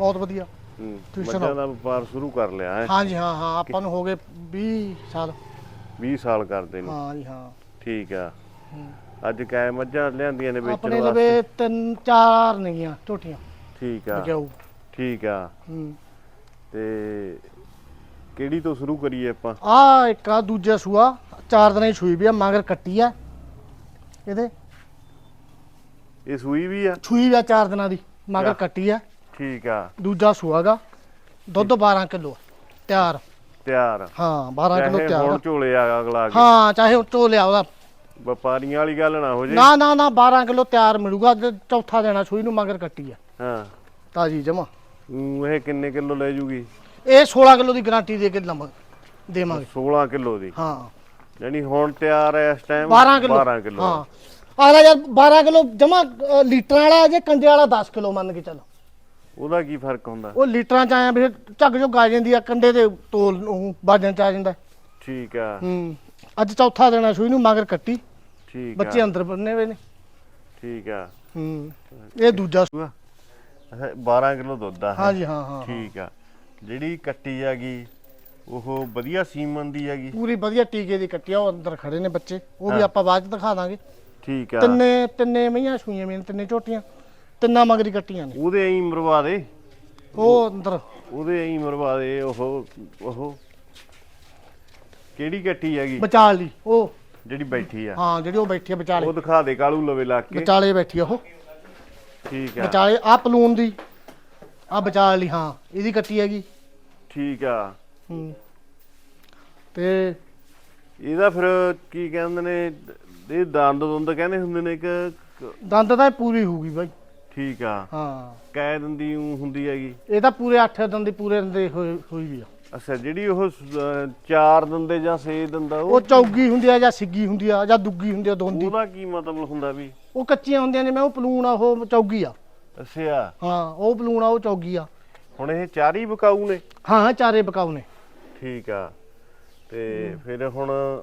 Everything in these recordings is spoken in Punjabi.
ਬਹੁਤ ਵਧੀਆ। ਹੂੰ ਮੱਝਾਂ ਦਾ ਵਪਾਰ ਸ਼ੁਰੂ ਕਰ ਲਿਆ ਹੈ। ਹਾਂਜੀ ਹਾਂ ਹਾਂ ਆਪਾਂ ਨੂੰ ਹੋ ਗਏ 20 ਸਾਲ। 20 ਸਾਲ ਕਰਦੇ ਨੂੰ। ਹਾਂ ਜੀ ਹਾਂ। ਠੀਕ ਆ। ਹੂੰ। ਅੱਜ ਕਾਇ ਮੱਝਾਂ ਲਿਆਂਦੀਆਂ ਨੇ ਵੇਚਣ ਆਪਣੇ ਵਾਸਤੇ? ਲਵੇ ਤਿੰਨ ਚਾਰ ਨੇਗੀਆਂ ਝੋਟੀਆਂ। ਠੀਕ ਆ। ਬਕਿਆਊ ਠੀਕ ਆ। ਹੂੰ। ਤੇ ਕਿਹੜੀ ਤੋਂ ਸ਼ੁਰੂ ਕਰੀਏ ਆਪਾਂ? ਆ ਇੱਕ ਆ ਦੂਜਾ ਸੂਆ। ਚਾਰ ਦਿਨਾਂ ਦੀ ਸੂਈ ਵੀ ਆ ਮਗਰ ਕੱਟੀ ਆ। ਇਹਦੇ। ਇਹ ਸੂਈ ਵੀ ਆ? ਸੂਈ ਵੀ ਆ ਚਾਰ ਦਿਨਾਂ ਦੀ ਮਗਰ ਕਿਆ? ਕੱਟੀ ਆ। ਠੀਕ ਆ। ਦੂਜਾ ਸੂਆਗਾ ਦੁੱਧ 12 ਕਿਲੋ ਤਿਆਰ। ਤਿਆਰ। ਹਾਂ 12 ਕਿਲੋ ਚਾਹੇ ਤਿਆਰ। ਹੁਣ ਆ। ਝੋਲੇ ਆ ਅਗਲਾ ਕੇ ਹਾਂ ਚਾਹੇ ਉੱਤੋਂ ਲਿਆ ਉਹਦਾ। ਵਪਾਰੀਆਂ ਵਾਲੀ ਗੱਲ ਨਾ ਹੋ ਜੇ। ਨਾ ਨਾ ਨਾ 12 ਕਿਲੋ ਤਿਆਰ ਮਿਲੂਗਾ। ਤੇ ਚੌਥਾ ਦੇਣਾ ਸੂਈ ਨੂੰ ਮਗਰ ਕੱਟੀ ਆ। ਹਾਂ। ਤਾਜੀ ਜਮਾ। ਊਂ ਇਹ ਕਿੰਨੇ ਕਿਲੋ ਲੈ ਜੂਗੀ? ਇਹ 16 ਕਿਲੋ ਦੀ ਗਾਰੰਟੀ ਦੇ ਕੇ ਲੰਮ ਦੇਵਾਂਗੇ। 16 ਕਿਲੋ ਦੀ? ਹਾਂ। ਯਾਨੀ ਹੁਣ ਤਿਆਰ ਹੈ ਇਸ ਟਾਈਮ 12 ਕਿਲੋ। 12 ਕਿਲੋ। ਹਾਂ। ਆਲਾ ਯਾਰ 12 ਕਿਲੋ ਜਮਾ ਲੀਟਰਾਂ ਵਾਲਾ ਜੇ ਕੰਡੇ ਵਾਲਾ 10 ਕਿਲੋ ਮੰਨ ਕੇ ਚੱਲ। ਉਹਦਾ ਕੀ ਫ਼ਰਕ ਹੁੰਦਾ? ਉਹ ਲੀਟਰਾਂ ਚ ਆਇਆ ਵੀ ਝੱਗ ਝੁੱਗ ਆ ਜਾਂਦੀ ਆ ਕੰਡੇ ਦੇ ਤੋਲ ਨੂੰ ਬਾਜਣ ਚ ਆ ਜਾਂਦਾ। ਠੀਕ ਆ। ਹੂੰ ਅੱਜ ਚੌਥਾ ਦੇਣਾ ਸੂਈ ਨੂੰ ਮਗਰ ਕੱਟੀ। ਠੀਕ ਬੱਚੇ ਅੰਦਰ ਬੰਨੇ ਹੋਏ ਨੇ। ਠੀਕ ਆ। ਹੂੰ ਇਹ ਦੂਜਾ ਸੂਆ। ਅੱਛਾ, 12 ਕਿਲੋ ਦੁੱਧ ਆ। ਹਾਂਜੀ ਹਾਂ ਹਾਂ ਠੀਕ ਆ। ਜਿਹੜੀ ਕੱਟੀ ਹੈਗੀ ਉਹ ਵਧੀਆ ਸੀਮਨ ਦੀ ਹੈਗੀ? ਪੂਰੀ ਵਧੀਆ ਟੀਕੇ ਦੀ ਕੱਟੀ ਆ ਉਹ ਅੰਦਰ ਖੜੇ ਨੇ ਬੱਚੇ। ਉਹ ਵੀ। ਆਪਾਂ ਬਾਅਦ ਚ ਦਿਖਾ ਦਾਂਗੇ। ਠੀਕ ਆ। ਤਿੰਨੇ ਤਿੰਨੇ ਮਈਆਂ ਸੂਈਆਂ ਮੇਨ ਤਿੰਨੇ ਝੋਟੀਆਂ। ਤਿੰਨਾਂ ਮਗਰੀ ਕੱਟੀਆਂ ਨੇ। ਉਹਦੇ ਐਂ ਮਰਵਾ ਦੇ। ਉਹ ਅੰਦਰ। ਉਹਦੇ ਐਂ ਮਰਵਾ ਦੇ ਉਹ ਉਹ। ਕਿਹੜੀ ਕੱਟੀ ਹੈਗੀ? ਵਿਚਾਲ ਲਈ ਉਹ। ਜਿਹੜੀ ਬੈਠੀ ਆ। ਹਾਂ ਜਿਹੜੀ ਉਹ ਬੈਠੀ ਆ ਵਿਚਾਲੇ ਉਹ ਦਿਖਾ ਦੇ ਕਾਲੂ ਲਵੇ ਲਾ ਕੇ। ਵਿਚਾਲੇ ਬੈਠੀ ਆ ਉਹ। ਠੀਕ ਆ। ਵਿਚਾਲੇ ਆ ਪਲੂਨ ਦੀ। ਆ ਵਿਚਾਲ ਲਈ ਹਾਂ ਇਹਦੀ ਕੱਟੀ ਹੈਗੀ। ਠੀਕ ਆ। ਹੂੰ। ਤੇ ਇਹਦਾ ਫਿਰ ਕੀ ਕਹਿੰਦੇ ਨੇ ਇਹ ਦੰਦ ਦੁੰਦ ਕਹਿੰਦੇ ਹੁੰਦੇ ਨੇ ਕਿ ਦੰਦ ਤਾਂ ਇਹ ਪੂਰੀ ਹੋਊਗੀ ਬਾਈ। ਠੀਕ ਆ। ਹਾਂ। ਕੈ ਦੰਦੀ ਊਂ ਹੁੰਦੀ ਹੈਗੀ। ਇਹ ਤਾਂ ਪੂਰੇ 8 ਦੰਦ ਦੀ ਪੂਰੇ ਦੰਦੇ ਹੋਈ ਹੋਈ ਵੀ ਆ। ਅੱਛਾ ਜਿਹੜੀ ਉਹ ਸ- ਅਹ ਚਾਰ ਦੰਦੇ ਜਾਂ ਛੇ ਦੰਦਾ ਉਹ ਉਹ ਚੌਗੀ ਹੁੰਦੀ ਆ ਜਾਂ ਸਿੱਗੀ ਹੁੰਦੀ ਆ ਜਾਂ ਦੁੱਗੀ ਹੁੰਦੀ ਆ ਦੋਂਦੀ ਉਹਦਾ ਕੀ ਮਤਲਬ ਹੁੰਦਾ ਵੀ? ਉਹ ਕੱਚੀਆਂ ਹੁੰਦੀਆਂ ਨੇ ਮੈਂ ਉਹ ਪਲੂਨ ਆ ਉਹ ਚੌਗੀ ਆ। ਅੱਛਾ। ਹਾਂ ਉਹ ਪਲੂਨ ਆ ਉਹ ਚੌਗੀ ਆ। ਹੁਣ ਇਹ ਚਾਰ ਹੀ ਬਕਾਊ ਨੇ? ਹਾਂ ਹਾਂ ਚਾਰੇ ਬਕਾਉ ਨੇ। ਠੀਕ ਆ। ਤੇ ਫਿਰ ਹੁਣ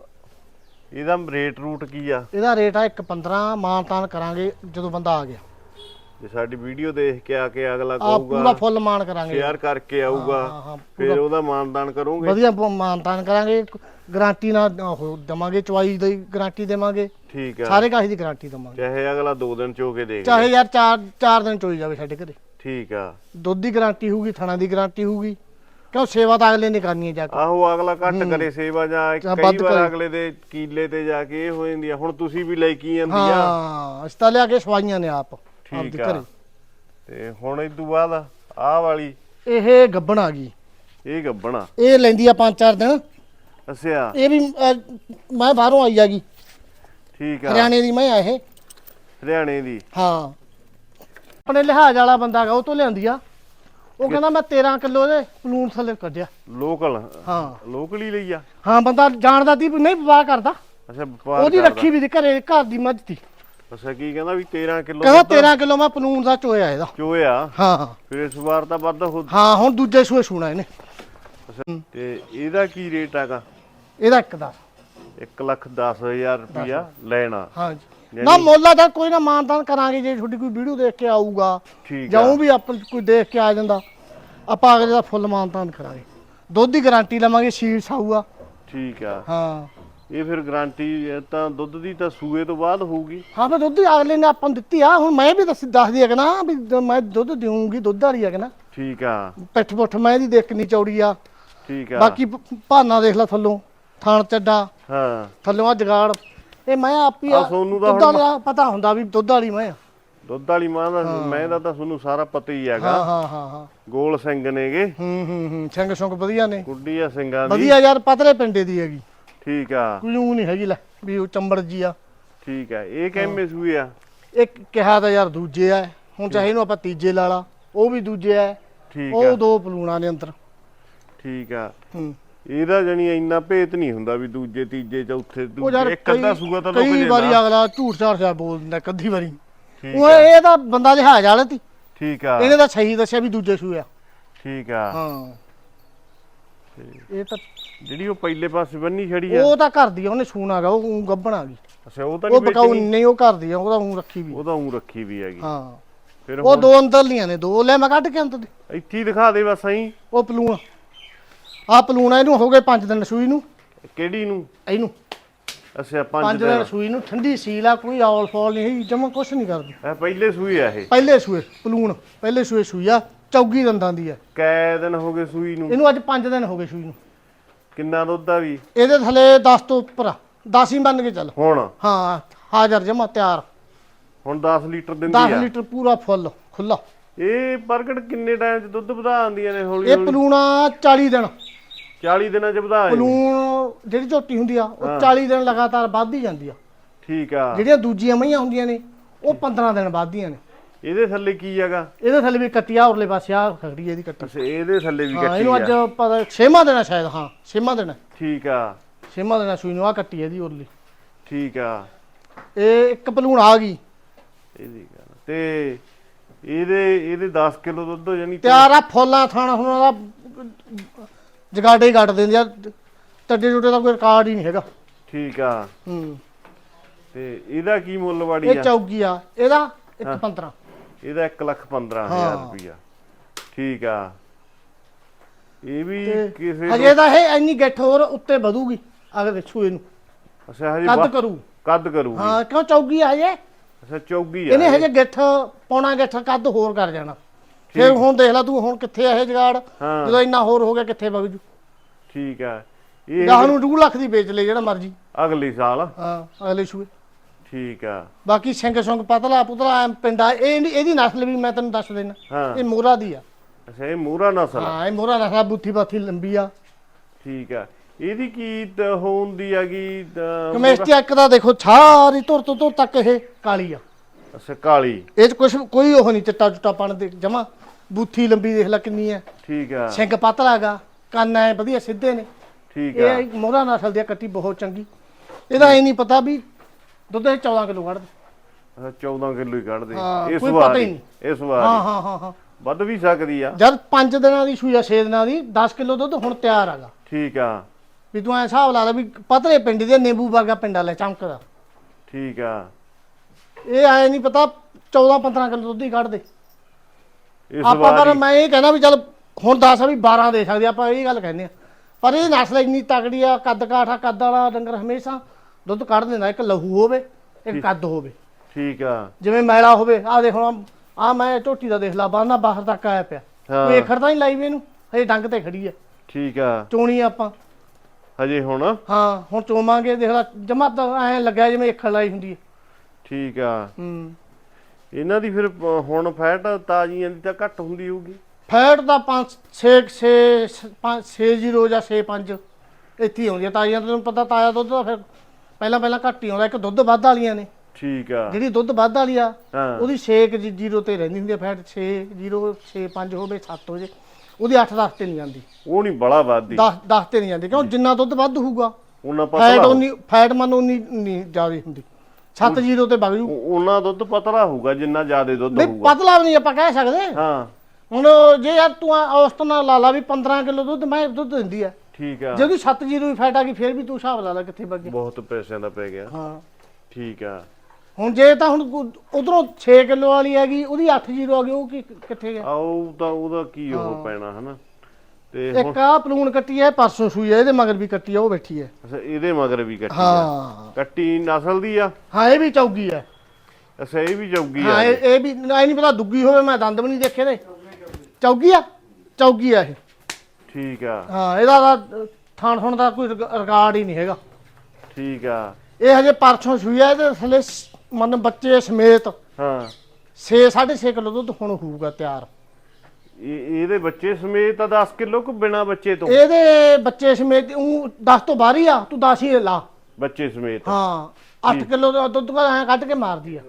ਇਹਦਾ ਰੇਟ ਰੂਟ ਕੀ ਆ? ਇਹਦਾ ਰੇਟ ਆ 1.15 ਮਾਨਤਾਨ ਕਰਾਂਗੇ ਜਦੋਂ ਬੰਦਾ ਆ ਗਿਆ। ਜੇ ਸਾਡੀ ਵੀਡੀਓ ਦੇਖ ਕੇ ਆ ਕੇ ਅਗਲਾ ਆ ਪੂਰਾ ਕਹੂਗਾ ਫੁੱਲ ਮਾਨ ਕਰਾਂਗੇ। ਸ਼ੇਅਰ ਕਰਕੇ ਆਊਗਾ ਹਾਂ, ਹਾਂ, ਫਿਰ ਉਹਦਾ ਮਾਨਦਾਨ ਕਰੋਗੇ। ਵਧੀਆ ਪ- ਮਾਨਤਾਨ ਕਰਾਂਗੇ ਗਾਰੰਟੀ ਨਾਲ ਉਹ ਦਵਾਂਗੇ ਚਵਾਈ ਦੀ ਗਾਰੰਟੀ ਦੇਵਾਂਗੇ। ਠੀਕ ਆ। ਸਾਰੇ ਕਾਹੀ ਦੀ ਗਾਰੰਟੀ ਦਵਾਂਗੇ। ਚਾਹੇ ਅਗਲਾ ਦੋ ਦਿਨ ਚੋ ਕੇ ਦੇਖ ਚਾਹੇ। ਯਾਰ ਚਾਰ ਚਾਰ ਦਿਨ ਚੋਈ ਜਾਵੇ ਸਾਡੇ ਘਰੇ। ਠੀਕ ਆ। ਦੁੱਧ ਦੀ ਗਾਰੰਟੀ ਹੋਊਗੀ ਥਣਾ ਦੀ ਗਾਰੰਟੀ ਹੋਊਗੀ। ਕਿਉਂ ਸੇਵਾ ਤਾਂ ਅਗਲੇ ਨੇ ਕਰਨੀ ਹੈ ਜਾ ਕੇ। ਆਹੋ ਅਗਲਾ ਘੱਟ ਕਰੇ ਸੇਵਾ ਜਾਂ ਜਾਂ ਕਈ ਵੱਧ ਵਾਰ ਕਰੇ। ਅਗਲੇ ਦੇ ਕੀਲੇ ਤੇ ਜਾ ਕੇ ਇਹ ਹੋ ਜਾਂਦੀ ਆ। ਹੁਣ ਤੁਸੀਂ ਵੀ ਲੈ ਕੀ ਜਾਂਦੀ ਆ? ਹਾਂ ਅਸੀਂ ਤਾਂ ਲਿਆ ਕੇ ਸਵਾਈਆਂ ਨੇ ਆਪ। ਠੀਕ ਆਪਦੇ ਆ। ਘਰੇ। ਤੇ ਹੁਣ ਇਸ ਤੋਂ ਬਾਅਦ ਆਹ ਵਾਲੀ ਇਹ ਗੱਬਣ ਆ ਗਈ। ਇਹ ਗੱਬਣਾ ਇਹ ਲੈਂਦੀ ਆ ਪੰਜ ਚਾਰ ਦਿਨ। ਅੱਛਾ। ਇਹ ਵੀ ਅਹ, ਮੈਂ ਬਾਹਰੋਂ ਆਈ ਆਗੀ ਠੀਕ ਆ। ਹਰਿਆਣੇ ਦੀ ਮੈਂ ਆ ਇਹ। ਹਰਿਆਣੇ ਦੀ। ਹਾਂ। ਆਪਣੇ ਲਿਹਾਜ਼ ਵਾਲਾ ਬੰਦਾ ਹੈਗਾ ਉਹ ਤੋਂ ਲਿਆਂਦੀ ਆ। ਉਹ ਕਹਿੰਦਾ ਮੈਂ 13 ਕਿਲੋ ਦੇ ਪਲੂਨ ਥੱਲੇ ਕੱਢਿਆ। ਲੋਕਲ। ਹਾਂ। ਲੋਕਲ ਹੀ ਲਈ ਆ। ਹਾਂ ਬੰਦਾ ਜਾਣਦਾ ਦੀ ਨਹੀਂ ਵਿਵਾਹ ਕਰਦਾ। ਅੱਛਾ ਵਪਾਰ ਉਹਦੀ ਕਰਦਾ। ਰੱਖੀ ਵੀ ਦੀ ਘਰੇ ਘਰ ਦੀ ਮੱਝ ਦੀ ਅੱਛਾ ਕੀ ਕਹਿੰਦਾ ਵੀ 13 ਕਿਲੋ ਕਹਿੰਦਾ 13 ਕਿਲੋ ਮੈਂ ਪਲੂਨ ਦਾ ਚੋਇਆ ਇਹਦਾ। ਚੋਇਆ? ਹਾਂ। ਫਿਰ ਇਸ ਵਾਰ ਤਾਂ ਵੱਧ ਹੋ ਹਾਂ ਹੁਣ ਦੂਜੇ ਸੂਏ ਸੁਣਾ ਇਹਨੇ। ਅੱਛਾ, ਤੇ ਇਹਦਾ ਕੀ ਰੇਟ ਹੈਗਾ? ਇਹਦਾ ਇੱਕ ਦਾ। 1 ਲੱਖ 10000 ਰੁਪਿਆ ਲੈਣਾ। ਹਾਂ ਜੀ। ਯਾਨੀ- ਨਾ ਮੋਲਾ ਦਾ ਕੋਈ ਨਾ ਮਾਨਦਾਨ ਕਰਾਂਗੇ ਜੇ ਤੁਹਾਡੀ ਕੋਈ ਵੀਡੀਓ ਦੇਖ ਕੇ ਆਊਗਾ। ਠੀਕ ਜਾਂ ਆ। ਉਹ ਵੀ ਆਪਾਂ ਕੋਈ ਦੇਖ ਕੇ ਆ ਜਾਂਦਾ। ਆਪਾਂ ਅਗਲੇ ਦਾ ਫੁੱਲ ਮਾਨਦਾਨ ਕਰਾਂਗੇ। ਦੁੱਧ ਦੀ ਗਾਰੰਟੀ ਲਵਾਂਗੇ ਸੀਲ ਸਾਊਗਾ ਠੀਕ ਆ। ਹਾਂ। ਇਹ ਫਿਰ ਗਾਰੰਟੀ ਤਾਂ ਦੁੱਧ ਦੀ ਤਾਂ ਸੂਏ ਤੋਂ ਬਾਅਦ ਹੋਊਗੀ। ਹਾਂ ਮੈਂ ਦੁੱਧ ਅਗਲੇ ਨੇ ਆਪਾਂ ਨੂੰ ਦਿੱਤੀ ਆ। ਹੁਣ ਮੈਂ ਵੀ ਦੱਸ ਦੱਸ ਦਿਆ ਕਿ ਨਾ ਵੀ ਮੈਂ ਦੁੱਧ ਦੇਵਾਂਗੀ ਦੁੱਧ ਵਾਲੀ ਆ ਕਿ ਨਾ। ਠੀਕ ਆ। ਪਿੱਠ ਪੁੱਠ ਮੈਂ ਇਹਦੀ ਦੇਖ ਕਿੰਨੀ ਚੌੜੀ ਆ। ਠੀਕ ਆ। ਬਾਕੀ ਭ- ਭਾਨਾ ਦੇਖ ਲੈ ਥੱਲੋਂ ਥਾਣ ਚੱਡਾ। ਹਾਂ। ਥੱਲੋਂ ਆ ਜਗਾੜ। ਇਹ ਮੈਂ ਆਪ ਹੀ ਆਹ ਸੋਨੂੰ ਦਾ ਹੁਣ- ਪਤਾ ਹੁੰਦਾ ਵੀ ਦੁੱਧ ਵਾਲੀ ਮੈਂ ਆ। ਦੁੱਧ ਵਾਲੀ ਮਾਂ ਦਾ ਮੈਂ ਦਾ ਤਾਂ ਤੁਹਾਨੂੰ ਸਾਰਾ ਪਤਾ ਹੀ ਹਾਂ ਹੈਗਾ। ਹਾਂ ਹਾਂ ਹਾਂ ਗੋਲ ਸਿੰਘ ਨੇਗੇ। ਹੂੰ ਹੂੰ ਹੂੰ। ਸਿੰਘ ਸੁੰਗ ਵਧੀਆ ਨੇ। ਗੁੱਡੀ ਆ ਸਿੰਘਾਂ ਦੀ। ਵਧੀਆ ਯਾਰ ਪਤਲੇ ਪਿੰਡੇ ਦੀ ਹੈਗੀ। ਠੀਕ ਆ। ਕੋਈ ਨਹੀਂ ਹੈਗੀ ਲੈ ਵੀ ਉਹ ਚੰਬੜ ਜੀ ਆ। ਠੀਕ ਆ ਇਹ ਕਿੰਮੇ ਸੂਏ ਆ? ਇੱਕ ਕਿਹਾ ਤਾਂ ਯਾਰ ਦੂਜੇ ਆ ਹੁਣ ਚਾਹੇ ਇਹਨੂੰ ਆਪਾਂ ਤੀਜੇ ਲਾ ਲਾ ਉਹ ਵੀ ਦੂਜੇ ਆ। ਠੀਕ ਉਹ ਆ। ਦੋ ਪਲੂਣਾ ਦੇ ਅੰਦਰ। ਠੀਕ ਆ। ਹੂੰ। ਇਹਦਾ ਜਣੀ ਇੰਨਾ ਭੇਤ ਨਹੀਂ ਹੁੰਦਾ ਵੀ ਦੂਜੇ ਤੀਜੇ ਚੌਥੇ ਉਹ ਦੂਜੇ ਇੱਕ ਅੱਧਾ ਸੂਆ ਤਾਂ ਲੋਕ ਕਈ ਲੈਂਦਾ। ਵਾਰੀ ਅਗਲਾ ਝੂਠ ਝਾਠ ਜਿਹਾ ਬੋਲ ਦਿੰਦਾ ਕਦੀ ਵਾਰੀ। ਉਹ ਇਹ ਤਾਂ ਬੰਦਾ ਲਿਹਾਜ਼ ਵਾਲਾ ਤੀ। ਠੀਕ ਆ। ਇਹਨੇ ਤਾਂ ਸਹੀ ਦੱਸਿਆ ਵੀ ਦੂਜੇ ਸੂਆ ਠੀਕ ਆ। ਹਾਂ। ਇਹ ਤਾਂ ਜਿਹੜੀ ਉਹ ਪਹਿਲੇ ਪਾਸੇ ਬੰਨੀ ਛੜੀ ਆ। ਉਹ ਤਾਂ ਘਰ ਦੀ ਆ, ਉਹਨੇ ਸੂਣਾਗਾ ਉਹ ਊਂ ਗੱਭਣ ਆ ਗਈ। ਅੱਛਾ ਉਹ ਤਾਂ ਉਹ ਨਹੀਂ ਬਕਾਉ ਵੇਚਣੀ? ਨਹੀਂ ਉਹ ਘਰ ਦੀ ਆ ਉਹਦਾ ਊਂ ਰੱਖੀ ਵੀ। ਉਹਦਾ ਉਂ ਰੱਖੀ ਵੀ ਹੈਗੀ। ਹਾਂ। ਫਿਰ ਉਹ ਦੋ ਅੰਦਰਲੀਆਂ ਨੇ ਦੋ। ਲੈ ਮੈਂ ਕੱਢ ਕੇ ਅੰਦਰ ਦੀ। ਇੱਥੇ ਹੀ ਦਿਖਾ ਦੇ ਬਸ ਐਂ। ਉਹ ਪਲੂਣ। ਆ ਪਲੂਣ ਇਹਨੂੰ ਹੋ ਗਏ 5 ਦਿਨ ਸੂਈ ਨੂੰ। ਕਿਹੜੀ ਨੂੰ? ਇਹਨੂੰ। ਅੱਛਾ 5 5 ਦਿਨ। ਦਿਨ ਸੂਈ ਨੂੰ। ਠੰਡੀ ਸੀਲ ਆ ਕੋਈ ਔਲ ਫੌਲ ਨਹੀਂ ਜਮਾ ਕੁਛ ਨਹੀਂ ਕਰਦੀ। ਇਹ ਪਹਿਲੇ ਸੂਈ ਆ ਇਹ। ਪਹਿਲੇ ਸੂਏ ਪਲੂਣ। ਪਹਿਲੇ ਸੂਏ ਸੂਈ ਆ। ਚੌਗੀ ਦੰਦਾਂ ਦੀ ਆ ਕੈ ਦਿਨ ਹੋ ਗਏ ਸੂਈ ਨੂੰ? ਇਹਨੂੰ ਅੱਜ 5 ਦਿਨ ਹੋ ਗਏ ਸੂਈ ਨੂੰ। ਕਿੰਨਾ ਦੁੱਧ ਆ ਵੀ? ਇਹਦੇ ਥੱਲੇ 10 ਤੋਂ ਉੱਪਰ ਆ। 10 ਹੀ ਮੰਨ ਕੇ ਚੱਲ। ਹੁਣ? ਹਾਂ ਹਾਜ਼ਰ ਜਮਾ ਤਿਆਰ। ਹੁਣ 10 ਲੀਟਰ ਦਿੰਦੀ 10 ਆ? ਲੀਟਰ ਪੂਰਾ ਫੁੱਲ ਖੁੱਲਾ ਇਹ ਪ੍ਰਗਟ ਕਿੰਨੇ ਟਾਈਮ ਚ ਦੁੱਧ ਵਧਾ ਆਂਦੀਆਂ ਨੇ ਹੌਲੀ ਇਹ ਹੌਲੀ? ਪਲੂਣਾ 40 ਦਿਨ। 40 ਦਿਨਾਂ ਚ ਵਧਾ ਜਾਂਦੀ। ਪਲੂਣ ਜਿਹੜੀ ਝੋਟੀ ਹੁੰਦੀ ਆ ਉਹ 40 ਦਿਨ ਲਗਾਤਾਰ ਵੱਧਦੀ ਜਾਂਦੀ ਆ। ਠੀਕ ਆ। ਜਿਹੜੀਆਂ ਦੂਜੀਆਂ ਮਈਆਂ ਹੁੰਦੀਆਂ ਨੇ ਉਹ 15 ਦਿਨ ਵੱਧਦੀਆਂ ਨੇ। ਇਹਦੇ ਥੱਲੇ ਕੀ ਹੈਗਾ? ਇਹਦੇ ਥੱਲੇ ਵੀ ਕੱਟੀ ਆ ਉਰਲੇ ਪਾਸੇ ਆ ਖੜੀ ਇਹਦੀ ਕੱਟੀ। ਅੱਛਾ ਇਹਦੇ ਥੱਲੇ ਵੀ ਹਾਂ ਕੱਟੀ ਇਹਨੂੰ ਅੱਜ ਆ ਪਤਾ ਛੇਵਾਂ ਦਿਨ ਆ ਸ਼ਾਇਦ ਹਾਂ ਛੇਵਾਂ ਹੈ। ਠੀਕ ਆ। ਛੇਵਾਂ ਆ ਸੂਈ ਨੂੰ ਆ ਕੱਟੀ ਇਹਦੀ ਉਰਲੀ। ਠੀਕ ਆ। ਇਹ ਇੱਕ ਪਲੂਣ ਆ ਗਈ। ਇਹਦੀ ਗੱਲ ਤੇ ਇਹਦੇ ਇਹਦੇ 10 ਕਿਲੋ ਦੁੱਧ ਯਾਨੀ ਤਿਆਰ ਆ ਫੁੱਲਾਂ ਥਾਣਾ ਹੁਣ ਦਾ ਜਗਾਡੇ ਹੀ ਕੱਟ ਦਿੰਦੇ ਆ। ਟੱਡੇ ਟੁੱਟੇ ਦਾ ਕੋਈ ਰਿਕਾਰਡ ਹੀ ਨਹੀਂ ਹੈਗਾ। ਠੀਕ ਆ। ਹੂੰ। ਤੇ ਇਹਦਾ ਕੀ ਮੁੱਲ ਵਾੜੀ ਇਹ ਆ? ਚੌਗੀ ਆ। ਇਹਦਾ 1.15 ਇਹਦਾ 1 ਲੱਖ 15000 ਹਾਂ। ਰੁਪਇਆ ਠੀਕ ਆ। ਇਹ ਵੀ ਤੇ ਕਿਸੇ ਹਜੇ ਤਾਂ ਇਹ ਇੰਨੀ ਗਿੱਠ ਹੋਰ ਉੱਤੇ ਵਧੂਗੀ ਅਗਰ ਸੂਏ ਨੂੰ ਅੱਛਾ ਹਜੇ ਕੱਦ ਕਰੂ। ਕੱਦ ਕਰੂਗੀ। ਹਾਂ ਕਿਉਂ ਚੌਗੀ ਆ ਹਜੇ? ਅੱਛਾ ਚੌਗੀ ਆ ਇਹਨੇ ਇਹ। ਹਜੇ ਗਿੱਠ ਪੌਣਾ ਗਿੱਠ ਕੱਦ ਹੋਰ ਕਰ ਜਾਣਾ। ਫਿਰ ਹੁਣ ਦੇਖ ਲੈ ਤੂੰ ਹੁਣ ਕਿੱਥੇ ਆ ਇਹ ਜਗਾੜ? ਹਾਂ। ਜਦੋਂ ਇੰਨਾ ਹੋਰ ਹੋ ਗਿਆ ਕਿੱਥੇ ਵਗ ਜੂ? ਠੀਕ ਆ। ਇਹ ਗਾਹ ਨੂੰ 2 ਲੱਖ ਦੀ ਵੇਚ ਲੈ ਜਿਹੜਾ ਮਰਜ਼ੀ। ਅਗਲੇ ਸਾਲ। ਹਾਂ ਅਗਲੇ ਸੂਏ ਠੀਕ ਆ। ਬਾਕੀ ਸਿੰਘ ਸੰਗ ਪਤਲਾ ਪੁਤਲਾ ਐਂ ਪਿੰਡਾ ਇਹ ਇਹਦੀ ਨਸਲ ਵੀ ਮੈਂ ਤੈਨੂੰ ਦੱਸ ਦੇਣਾ। ਹਾਂ। ਇਹ ਮੋਰਾ ਦੀ ਆ। ਅੱਛਾ ਇਹ ਮੂਰਾ ਨਸਲ ਆ। ਹਾਂ ਇਹ ਮੋਰਾ ਨਸਲ ਆ, ਬੁੱਥੀ ਬਾਥੀ ਲੰਬੀ ਆ। ਠੀਕ ਆ। ਇਹਦੀ ਕੀ ਤ- ਹੋਣ ਦੀ ਹੈਗੀ ਕਮੇਸਟੀਆ ਇੱਕ ਦਾ ਦੇਖੋ ਸਾਰੀ ਧੁਰ ਤੋਂ ਧੁਰ ਤੱਕ ਇਹ ਕਾਲੀ ਆ। ਅੱਛਾ ਕਾਲੀ। ਇਹ ਚ ਕੁਛ ਕੋਈ ਉਹ ਨਹੀਂ ਚਿੱਟਾ ਚੁੱਟਾ ਪਣ ਦੇ ਜਮਾ ਬੁੱਥੀ ਲੰਬੀ ਦੇਖ ਲੈ ਕਿੰਨੀ ਹੈ ਠੀਕ ਆ। ਸਿੰਘ ਪਤਲਾ ਹੈਗਾ ਕੰਨ ਐ ਵਧੀਆ ਸਿੱਧੇ ਨੇ। ਠੀਕ ਆ। ਇਹ ਮੋਹਰਾ ਨਸਲ ਦੀ ਆ, ਕੱਟੀ ਬਹੁਤ ਚੰਗੀ। ਇਹਦਾ ਇਹ ਨਹੀਂ ਪਤਾ ਵੀ ਦੁੱਧ ਇਹ 14 ਕਿਲੋ ਕੱਢਦੇ। ਅੱਛਾ, 14 ਕਿਲੋ ਹੀ ਕੱਢਦੇ। ਹਾਂ, ਇਸ ਕੋਈ ਵਾਰ ਪਤਾ ਹੀ ਹੀ ਨਹੀਂ। ਇਸ ਵਾਰ ਹਾਂ। ਹੀ। ਹਾਂ ਹਾਂ ਹਾਂ। ਵੱਧ ਵੀ ਸਕਦੀ ਆ। ਜਦ 5 ਦਿਨਾਂ ਦੀ ਸੂਈ ਆ 6 ਦਿਨਾਂ ਦੀ 10 ਕਿਲੋ ਦੁੱਧ ਹੁਣ ਤਿਆਰ ਹੈਗਾ। ਠੀਕ ਆ। ਵੀ ਤੂੰ ਐ ਹਿਸਾਬ ਲਾ ਲੈ ਵੀ ਪਤਲੇ ਪਿੰਡ ਦੇ ਨਿੰਬੂ ਵਰਗਾ ਪਿੰਡਾ ਲੈ ਚਮਕਦਾ ਠੀਕ ਆ। ਇਹ ਐ ਨਹੀਂ ਪਤਾ 14 15 ਕਿਲੋ ਦੁੱਧ ਹੀ ਕੱਢਦੇ ਇਸ ਆਪਾਂ ਵਾਰ ਪਰ ਹੀ। ਮੈਂ ਇਹ ਕਹਿੰਦਾ ਵੀ ਚੱਲ ਹੁਣ 10 ਆ ਵੀ 12 ਦੇ ਸਕਦੇ ਆਪਾਂ ਇਹ ਗੱਲ ਕਹਿੰਦੇ ਆ। ਪਰ ਇਹ ਨਸਲ ਇੰਨੀ ਤਕੜੀ ਆ ਕੱਦ ਕਾਠਾ ਕੱਦ ਵਾਲਾ ਡੰਗਰ ਹਮੇਸ਼ਾ ਦੁੱਧ ਕੱਢ ਦਿੰਦਾ ਇੱਕ ਲਹੂ ਹੋਵੇ ਇੱਕ ਕੱਦ ਹੋਵੇ। ਠੀਕ ਆ। ਜਿਵੇਂ ਮੈਲਾ ਹੋਵੇ ਆ ਦੇਖ ਹੁਣ ਆ ਮੈਂ ਝੋਟੀ ਦਾ ਦੇਖ ਲਾ ਬਾਹਰ ਬਾਹਰ ਤੱਕ ਆਇਆ ਪਿਆ। ਹਾਂ। ਏਖੜ ਤਾਂ ਨਹੀਂ ਲਾਈ ਵੀ ਇਹਨੂੰ? ਹਜੇ ਡੰਗ ਤੇ ਖੜੀ ਆ। ਠੀਕ ਆ। ਚੋਣੀ ਆਪਾਂ। ਹਜੇ ਹੁਣ? ਹਾਂ ਹੁਣ ਚੋਵਾਂਗੇ ਦੇਖ ਲਾ ਜਮਾ ਤਾਂ ਐ ਲੱਗਿਆ ਜਿਵੇਂ ਏਖੜ ਲਾਈ ਹੁੰਦੀ ਹੈ ਠੀਕ ਆ। ਹੂੰ। ਇਹਨਾਂ ਦੀ ਫਿਰ ਹੁਣ ਫੈਟ ਤਾਜ਼ੀਆਂ ਦੀ ਤਾਂ ਘੱਟ ਹੁੰਦੀ ਹੋਊਗੀ? ਫੈਟ ਦਾ 5 6 6 6 0 ਜਾਂ 6 5 ਇੱਥੇ ਹੀ ਆਉਂਦੀ ਆ ਤਾਜ਼ੀਆਂ ਤੈਨੂੰ ਪਤਾ ਤਾਜ਼ਾ ਦੁੱਧ ਦਾ ਫਿਰ ਪਹਿਲਾਂ ਪਹਿਲਾਂ ਘੱਟ ਹੀ ਆਉਂਦਾ ਇੱਕ ਦੁੱਧ ਵੱਧ ਵਾਲੀਆਂ ਨੇ। ਠੀਕ ਆ। ਜਿਹੜੀ ਦੁੱਧ ਵੱਧ ਵਾਲੀ ਆ ਹਾਂ। ਉਹਦੀ 6 0 ਤੇ ਰਹਿੰਦੀ ਹੁੰਦੀ ਆ ਫੈਟ 6 0 6 5 ਹੋਵੇ 7 ਹੋ ਜੇ ਉਹਦੀ 8 10 ਤੇ ਨਹੀਂ ਜਾਂਦੀ ਉਹ ਨਹੀਂ ਬੜਾ ਵੱਧਦੀ 10 10 ਤੇ ਨਹੀਂ ਜਾਂਦੀ ਕਿਉਂ? ਜਿੰਨਾ ਦੁੱਧ ਵੱਧ ਹੋਊਗਾ ਉਹਨਾਂ ਫੈਟ ਪਤਲਾ ਉਨੀ ਫੈਟ ਮਨ ਉਨੀ ਨਹੀਂ ਜ਼ਿਆਦਾ ਹੁੰਦੀ। 7 0 ਤੇ ਵਗ ਜੂ ਉਹਨਾਂ ਦੁੱਧ ਪਤਲਾ ਹੋਊਗਾ ਜਿੰਨਾ ਜ਼ਿਆਦਾ ਦੁੱਧ ਨਹੀਂ ਹੋਊਗਾ। ਪਤਲਾ ਵੀ ਨਹੀਂ ਆਪਾਂ ਕਹਿ ਸਕਦੇ। ਹਾਂ। ਹੁਣ ਜੇ ਯਾਰ ਤੂੰ ਔਸਤ ਨਾਲ ਲਾ ਲਾ ਵੀ 15 ਕਿਲੋ ਦੁੱਧ ਮੈਂ ਦੁੱਧ ਦਿੰਦੀ ਆ। ਠੀਕ ਆ। ਜੇ ਉਹਦੀ 7 0 ਵੀ ਫੈਟ ਆ ਗਈ ਫਿਰ ਵੀ ਤੂੰ ਹਿਸਾਬ ਲਾ ਲੈ ਕਿੱਥੇ ਵਗ ਬਹੁਤ ਪੈਸਿਆਂ ਦਾ ਪੈ ਗਿਆ। ਹਾਂ। ਠੀਕ ਆ। ਹੁਣ ਜੇ ਤਾਂ ਹੁਣ ਉਧਰੋਂ 6 ਕਿਲੋ ਵਾਲੀ ਹੈਗੀ ਉਹਦੀ 8 0 ਆ ਗਈ ਉਹ ਕੀ ਕਿੱਥੇ ਗਿਆ? ਆਉ ਤਾਂ ਉਹਦਾ ਕੀ ਉਹ ਹਾਂ। ਪੈਣਾ ਹਨਾ? ਤੇ ਹੁਣ ਇੱਕ ਆ ਪਲੂਣ ਕੱਟੀ ਹੈ ਪਰਸੋਂ ਸੂਈ ਹੈ ਇਹਦੇ ਮਗਰ ਵੀ ਕੱਟੀ ਹੈ ਉਹ ਬੈਠੀ ਹੈ। ਅੱਛਾ ਇਹਦੇ ਮਗਰ ਵੀ ਕੱਟੀ ਆ। ਹਾਂ। ਕੱਟੀ ਨਸਲ ਦੀ ਆ? ਹਾਂ ਇਹ ਵੀ ਚੌਗੀ ਹੈ। ਅੱਛਾ ਇਹ ਵੀ ਹਾਂ ਆ ਇਹ। ਇਹ ਵੀ ਨਹੀਂ ਪਤਾ ਦੁੱਗੀ ਹੋਵੇ ਮੈਂ ਦੰਦ ਵੀ ਨਹੀਂ ਦੇਖੇ ਨੇ ਚੌਗੀ ਆ? ਚੌਗੀ ਆ ਇਹ। ਠੀਕ ਆ। ਹਾਂ ਇਹਦਾ ਤਾਂ ਥਾਣ ਥਣ ਦਾ ਕੋਈ ਰਿਕ- ਰਿਕਾਰਡ ਹੀ ਨਹੀਂ ਹੈਗਾ। ਠੀਕ ਆ। ਇਹ ਹਜੇ ਪਰਸੋਂ ਸੂਈ ਹੈ ਇਹਦੇ ਥੱਲੇ ਸ- ਮਨ ਬੱਚੇ ਸਮੇਤ ਹਾਂ। 6 6.5 ਕਿਲੋ ਦੁੱਧ ਹੁਣ ਹੋਊਗਾ ਤਿਆਰ। ਇਹ ਇਹਦੇ ਬੱਚੇ ਸਮੇਤ ਤਾਂ 10 ਕਿਲੋ ਕੋ ਬਿਨਾ ਬੱਚੇ ਤੋਂ। ਇਹਦੇ ਬੱਚੇ ਸਮੇਤ ਉਹ 10 ਤੋਂ ਬਾਹਰ ਹੀ ਆ ਤੂੰ 10 ਹੀ ਲਾ। ਬੱਚੇ ਸਮੇਤ। ਹਾਂ 8 ਕਿਲੋ ਦਾ ਦੁੱਧ ਦਾ ਐਂ ਕੱਢ ਕੇ ਮਾਰਦੀ ਆ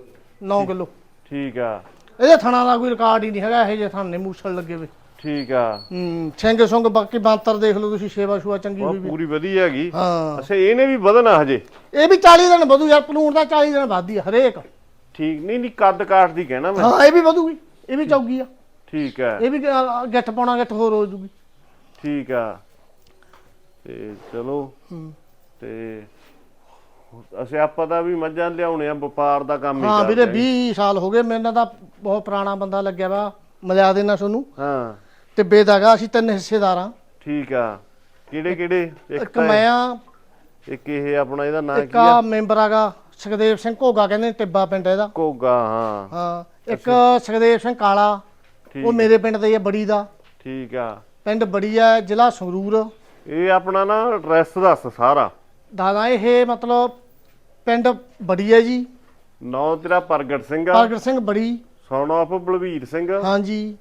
9 ਕਿਲੋ। ਠੀਕ ਆ। ਇਹਦੇ ਥਣਾ ਦਾ ਕੋਈ ਰਿਕਾਰਡ ਹੀ ਨਹੀਂ ਹੈਗਾ ਇਹ ਜੇ ਥਾਣੇ ਮੂਸਲ ਲੱਗੇ ਵੇ। ਠੀਕ ਆ। ਹੂੰ ਸਿੰਘ ਸੁੰਗ ਬਾਕੀ ਬਾਂਤਰ ਦੇਖ ਲਓ ਤੁਸੀਂ ਸੇਵਾ ਸ਼ੂਆ ਚੰਗੀ ਹੋਈ ਵੀ। ਪੂਰੀ ਵਧੀਆ ਹੈਗੀ। ਹਾਂ। ਅੱਛਾ ਇਹਨੇ ਵੀ ਵਧਣਾ ਹਜੇ? ਇਹ ਵੀ 40 ਦਿਨ ਵਧੂ ਯਾਰ ਪਲੂਣ ਦਾ 40 ਦਿਨ ਵੱਧਦੀ ਹਰੇਕ। ਠੀਕ ਨਹੀਂ ਨਹੀਂ ਕੱਦ ਕਾਠ ਦੀ ਕਹਿਣਾ ਮੈਂ। ਹਾਂ ਇਹ ਵੀ ਵਧੂਗੀ ਇਹ ਵੀ ਚੌਗੀ ਆ। ਠੀਕ ਆ। ਇਹ ਵੀ ਗਿੱਠ ਪਾਉਣਾ ਗਿੱਠ ਹੋਰ ਹੋ ਜੂਗੀ। ਠੀਕ ਆ। ਤੇ ਚਲੋ। ਹੂੰ। ਤੇ ਅਸੀਂ ਆਪਾਂ ਤਾਂ ਵੀ ਮੱਝਾਂ ਲਿਆਉਣੇ ਆ ਵਪਾਰ ਦਾ ਕੰਮ ਹੀ ਹਾਂ ਵੀਰੇ 20 ਸਾਲ ਹੋ ਗਏ ਮੇਰੇ ਨਾਲ ਤਾਂ ਬਹੁਤ ਪੁਰਾਣਾ ਬੰਦਾ ਲੱਗਿਆ ਵਾ ਮਿਲਿਆ ਦੇਣਾ ਤੁਹਾਨੂੰ। ਹਾਂ। ਟਿੱਬੇ ਦਾਗਾ ਅਸੀਂ ਤਿੰਨ ਹਿੱਸੇਦਾਰ ਆ ਠੀਕ ਆ। ਕਿਹੜੇ ਕਿਹੜੇ? ਇੱਕ ਤਾਂ ਮੈਂ ਆ ਇੱਕ ਇਹ ਆਪਣਾ ਇਹਦਾ ਨਾਂ ਇੱਕ ਕੀ ਆ? ਆ ਮੈਂਬਰ ਆਗਾ ਸੁਖਦੇਵ ਸਿੰਘ ਘੋਗਾ ਕਹਿੰਦੇ ਨੇ ਟਿੱਬਾ ਪਿੰਡ ਇਹਦਾ। ਕੋਗਾ ਹਾਂ। ਹਾਂ ਇੱਕ ਸੁਖਦੇਵ ਸਿੰਘ ਕਾਲਾ ਉਹ ਠੀਕ ਮੇਰੇ ਪਿੰਡ ਦਾ ਹੀ ਆ ਬੜੀ ਦਾ। ਠੀਕ ਆ। ਪਿੰਡ ਬੜੀ ਆ ਜ਼ਿਲ੍ਹਾ ਸੰਗਰੂਰ। ਇਹ ਆਪਣਾ ਨਾ ਐਡਰੈਸ ਦੱਸ ਸਾਰਾ। ਦਾਦਾ ਇਹ ਮਤਲਬ ਪਿੰਡ ਬੜੀ ਹੈ ਜੀ। ਨੌ ਤੇਰਾ ਪ੍ਰਗਟ ਸਿੰਘ ਆ। ਪ੍ਰਗਟ ਸਿੰਘ ਬੜੀ। Son of Balvir Singh. ਹਾਂਜੀ।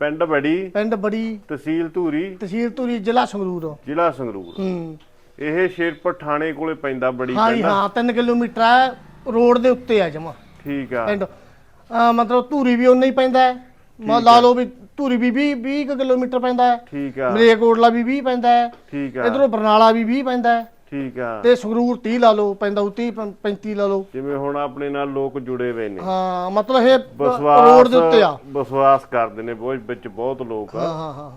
ਪਿੰਡ ਬੜੀ ਪਿੰਡ ਬੜੀ ਤਹਿਸੀਲ ਧੂਰੀ ਤਹਿਸੀਲ ਧੂਰੀ ਜ਼ਿਲ੍ਹਾ ਸੰਗਰੂਰ। ਜ਼ਿਲ੍ਹਾ ਸੰਗਰੂਰ। ਹੂੰ। ਇਹ ਸ਼ੇਰਪੁਰ ਥਾਣੇ ਕੋਲੇ ਪੈਂਦਾ ਬੜੀ ਪਿੰਡ। ਹਾਂ 3 ਕਿਲੋਮੀਟਰ ਹੈ ਰੋਡ ਦੇ ਉੱਤੇ ਆ ਜਮਾ। ਠੀਕ ਆ। ਪਿੰਡ। ਅਹ ਮਤਲਬ ਧੂਰੀ ਵੀ ਉਨਾ ਹੀ ਪੈਂਦਾ ਹੈ। ਮੈਂ ਲਾ ਲਓ ਵੀ ਧੂਰੀ ਵੀ 20 20 ਕੁ ਕਿਲੋਮੀਟਰ ਪੈਂਦਾ ਹੈ। ਠੀਕ ਆ। ਮਰੇਕੋਟਲਾ ਵੀ 20 ਪੈਂਦਾ ਹੈ। ਠੀਕ ਆ। ਇਧਰੋਂ ਬਰਨਾਲਾ ਵੀ 20 ਪੈਂਦਾ ਹੈ। ਠੀਕ ਆ। ਤੇ ਸੰਗਰੂਰ 30 ਲਾ ਲਓ ਪੈਂਦਾ ਉਹ 30 35 ਲਾ ਲਓ। ਜਿਵੇਂ ਹੁਣ ਆਪਣੇ ਨਾਲ ਲੋਕ ਜੁੜੇ ਹੋਏ ਨੇ। ਹਾਂ ਮਤਲਬ ਇਹ ਰੋਡ ਦੇ ਉੱਤੇ ਆ। ਵਿਸ਼ਵਾਸ ਕਰਦੇ ਨੇ ਬਹੁਤ ਵਿੱਚ ਬਹੁਤ ਲੋਕ ਆ।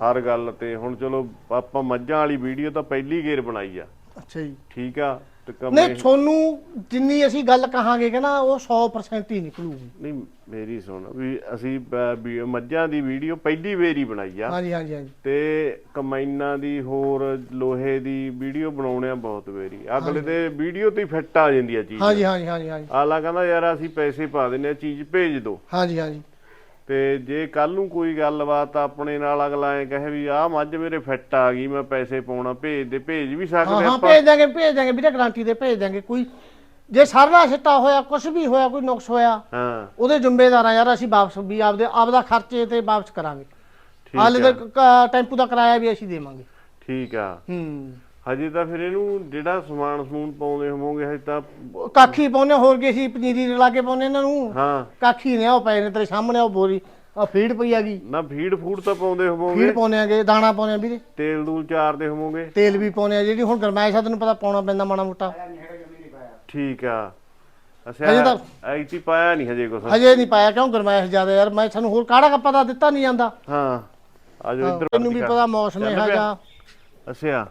ਹਰ ਗੱਲ ਤੇ ਹੁਣ ਚਲੋ ਆਪਾਂ ਮੱਝਾਂ ਵਾਲੀ ਵੀਡੀਓ ਤਾਂ ਪਹਿਲੀ ਗੇਰ ਬਣਾਈ ਆ। ਅੱਛਾ ਜੀ। ਠੀਕ ਆ। ਤੇ ਨਹੀਂ ਤੁਹਾਨੂੰ ਜਿੰਨੀ ਅਸੀਂ ਗੱਲ ਕਹਾਂਗੇ ਕਿ ਨਾ ਉਹ 100% ਹੀ ਨਿਕਲੂਗੀ। ਨਹੀਂ ਮੇਰੀ ਸੁਣ ਵੀ ਅਸੀਂ ਬ- ਵੀ ਮੱਝਾਂ ਦੀ ਵੀਡੀਓ ਪਹਿਲੀ ਵਾਰ ਹੀ ਬਣਾਈ ਆ। ਹਾਂਜੀ ਹਾਂਜੀ ਹਾਂਜੀ। ਤੇ ਕਮਾਈਨਾਂ ਦੀ ਹੋਰ ਲੋਹੇ ਦੀ ਵੀਡੀਓ ਬਣਾਉਣੇ ਆ ਬਹੁਤ ਵਾਰੀ। ਅਗਲੇ ਦੇ ਵੀਡੀਓ ਤੇ ਫਿੱਟ ਆ ਜਾਂਦੀ ਆ ਚੀਜ਼। ਹਾਂਜੀ ਹਾਂਜੀ ਹਾਂਜੀ ਹਾਂਜੀ। ਆਲਾ ਕਹਿੰਦਾ ਯਾਰ ਅਸੀਂ ਪੈਸੇ ਪਾ ਦਿੰਨੇ ਆ ਚੀਜ਼ ਭੇਜ ਦਿਓ ਹਾਂਜੀ ਹਾਂਜੀ। ਤੇ ਜੇ ਕੱਲ ਨੂੰ ਕੋਈ ਗੱਲਬਾਤ ਆਪਣੇ ਨਾਲ ਅਗਲਾ ਐ ਕਹੇ ਵੀ ਆਹ ਮੱਝ ਮੇਰੇ ਫਿੱਟ ਆ ਗਈ ਮੈਂ ਪੈਸੇ ਪਾਉਣਾ ਭੇਜ ਦੇ ਭੇਜ ਵੀ ਹਾਂ ਸਕਦੇ ਹਾਂ ਆਪਾਂ। ਭੇਜ ਦਾਂਗੇ ਭੇਜ ਦਾਂਗੇ ਵੀਰੇ ਗਾਰੰਟੀ ਦੇ ਭੇਜ ਦਾਂਗੇ ਕੋਈ ਜੇ ਸਰਨਾ ਸਿੱਟਾ ਹੋਇਆ ਕੁਝ ਵੀ ਹੋਇਆ ਕੋਈ ਨੁਕਸ ਹੋਇਆ ਹਾਂ। ਉਹਦੇ ਜ਼ਿੰਮੇਦਾਰ ਆ ਯਾਰ ਅਸੀਂ ਵਾਪਸ ਵੀ ਆਪਦੇ ਆਪਦਾ ਖਰਚੇ ਤੇ ਵਾਪਸ ਕਰਾਂਗੇ। ਠੀਕ ਹਾਲੇ ਆ। ਟੈਂਪੂ ਦਾ ਕਿਰਾਇਆ ਵੀ ਅਸੀਂ ਦੇਵਾਂਗੇ। ਠੀਕ ਆ। ਹੂੰ। ਹਜੇ ਤਾਂ ਫਿਰ ਇਹਨੂੰ ਜਿਹੜਾ ਸਮਾਨ ਸਮੂਨ ਪਾਉਂਦੇ ਹੋਵੋਗੇ ਹਜੇ ਤਾਂ ਕਾਖੀ ਪਾਉਨੇ ਹੋਰ ਕੀ ਅਸੀਂ ਪਨੀਰੀ ਰਲਾ ਕੇ ਪਾਉਨੇ ਇਹਨਾਂ ਨੂੰ? ਹਾਂ। ਕਾਖੀ ਨੇ ਉਹ ਪਏ ਨੇ ਤੇਰੇ ਸਾਹਮਣੇ ਉਹ ਬੋਰੀ। ਆ ਫੀਡ ਪਈ ਹੈਗੀ ਨਾ ਫੀਡ ਫੂਡ ਤਾਂ ਪਾਉਂਦੇ ਹੋਵੋਗੇ। ਫੀਡ ਪਾਉਨੇ ਆਗੇ ਦਾਣਾ ਪਾਉਨੇ ਆ ਵੀਰੇ। ਤੇਲ ਦੂਲ ਚਾਰਦੇ ਹੋਵੋਗੇ। ਤੇਲ ਵੀ ਪਾਉਨੇ ਆ ਜਿਹੜੀ ਹੁਣ ਗਰਮੈਸ਼ ਆ ਤੈਨੂੰ ਪਤਾ ਪਾਉਣਾ ਪੈਂਦਾ ਮਾੜਾ ਮੋਟਾ। ਠੀਕ ਆ। ਹਜੇ ਅੱਛਾ ਤਾਂ- ਐਤੀ ਪਾਇਆ ਨਹੀਂ ਹਜੇ ਕੁਛ। ਹਜੇ ਨਹੀਂ ਪਾਇਆ ਕਿਉਂ ਗਰਮੈਸ਼ ਜ਼ਿਆਦਾ ਯਾਰ? ਮੈਂ ਸਾਨੂੰ ਹੋਰ ਕਾੜਾ ਕੱਪਾ ਦਾ ਦਿੱਤਾ ਨਹੀਂ ਜਾਂਦਾ। ਹਾਂ ਆਜੋ ਇੱਧਰ ਤੈਨੂੰ ਵੀ। ਪਤਾ ਮੌਸਮ ਚੱਲ ਇਹੋ ਪਿਆ? ਜਿਹਾ।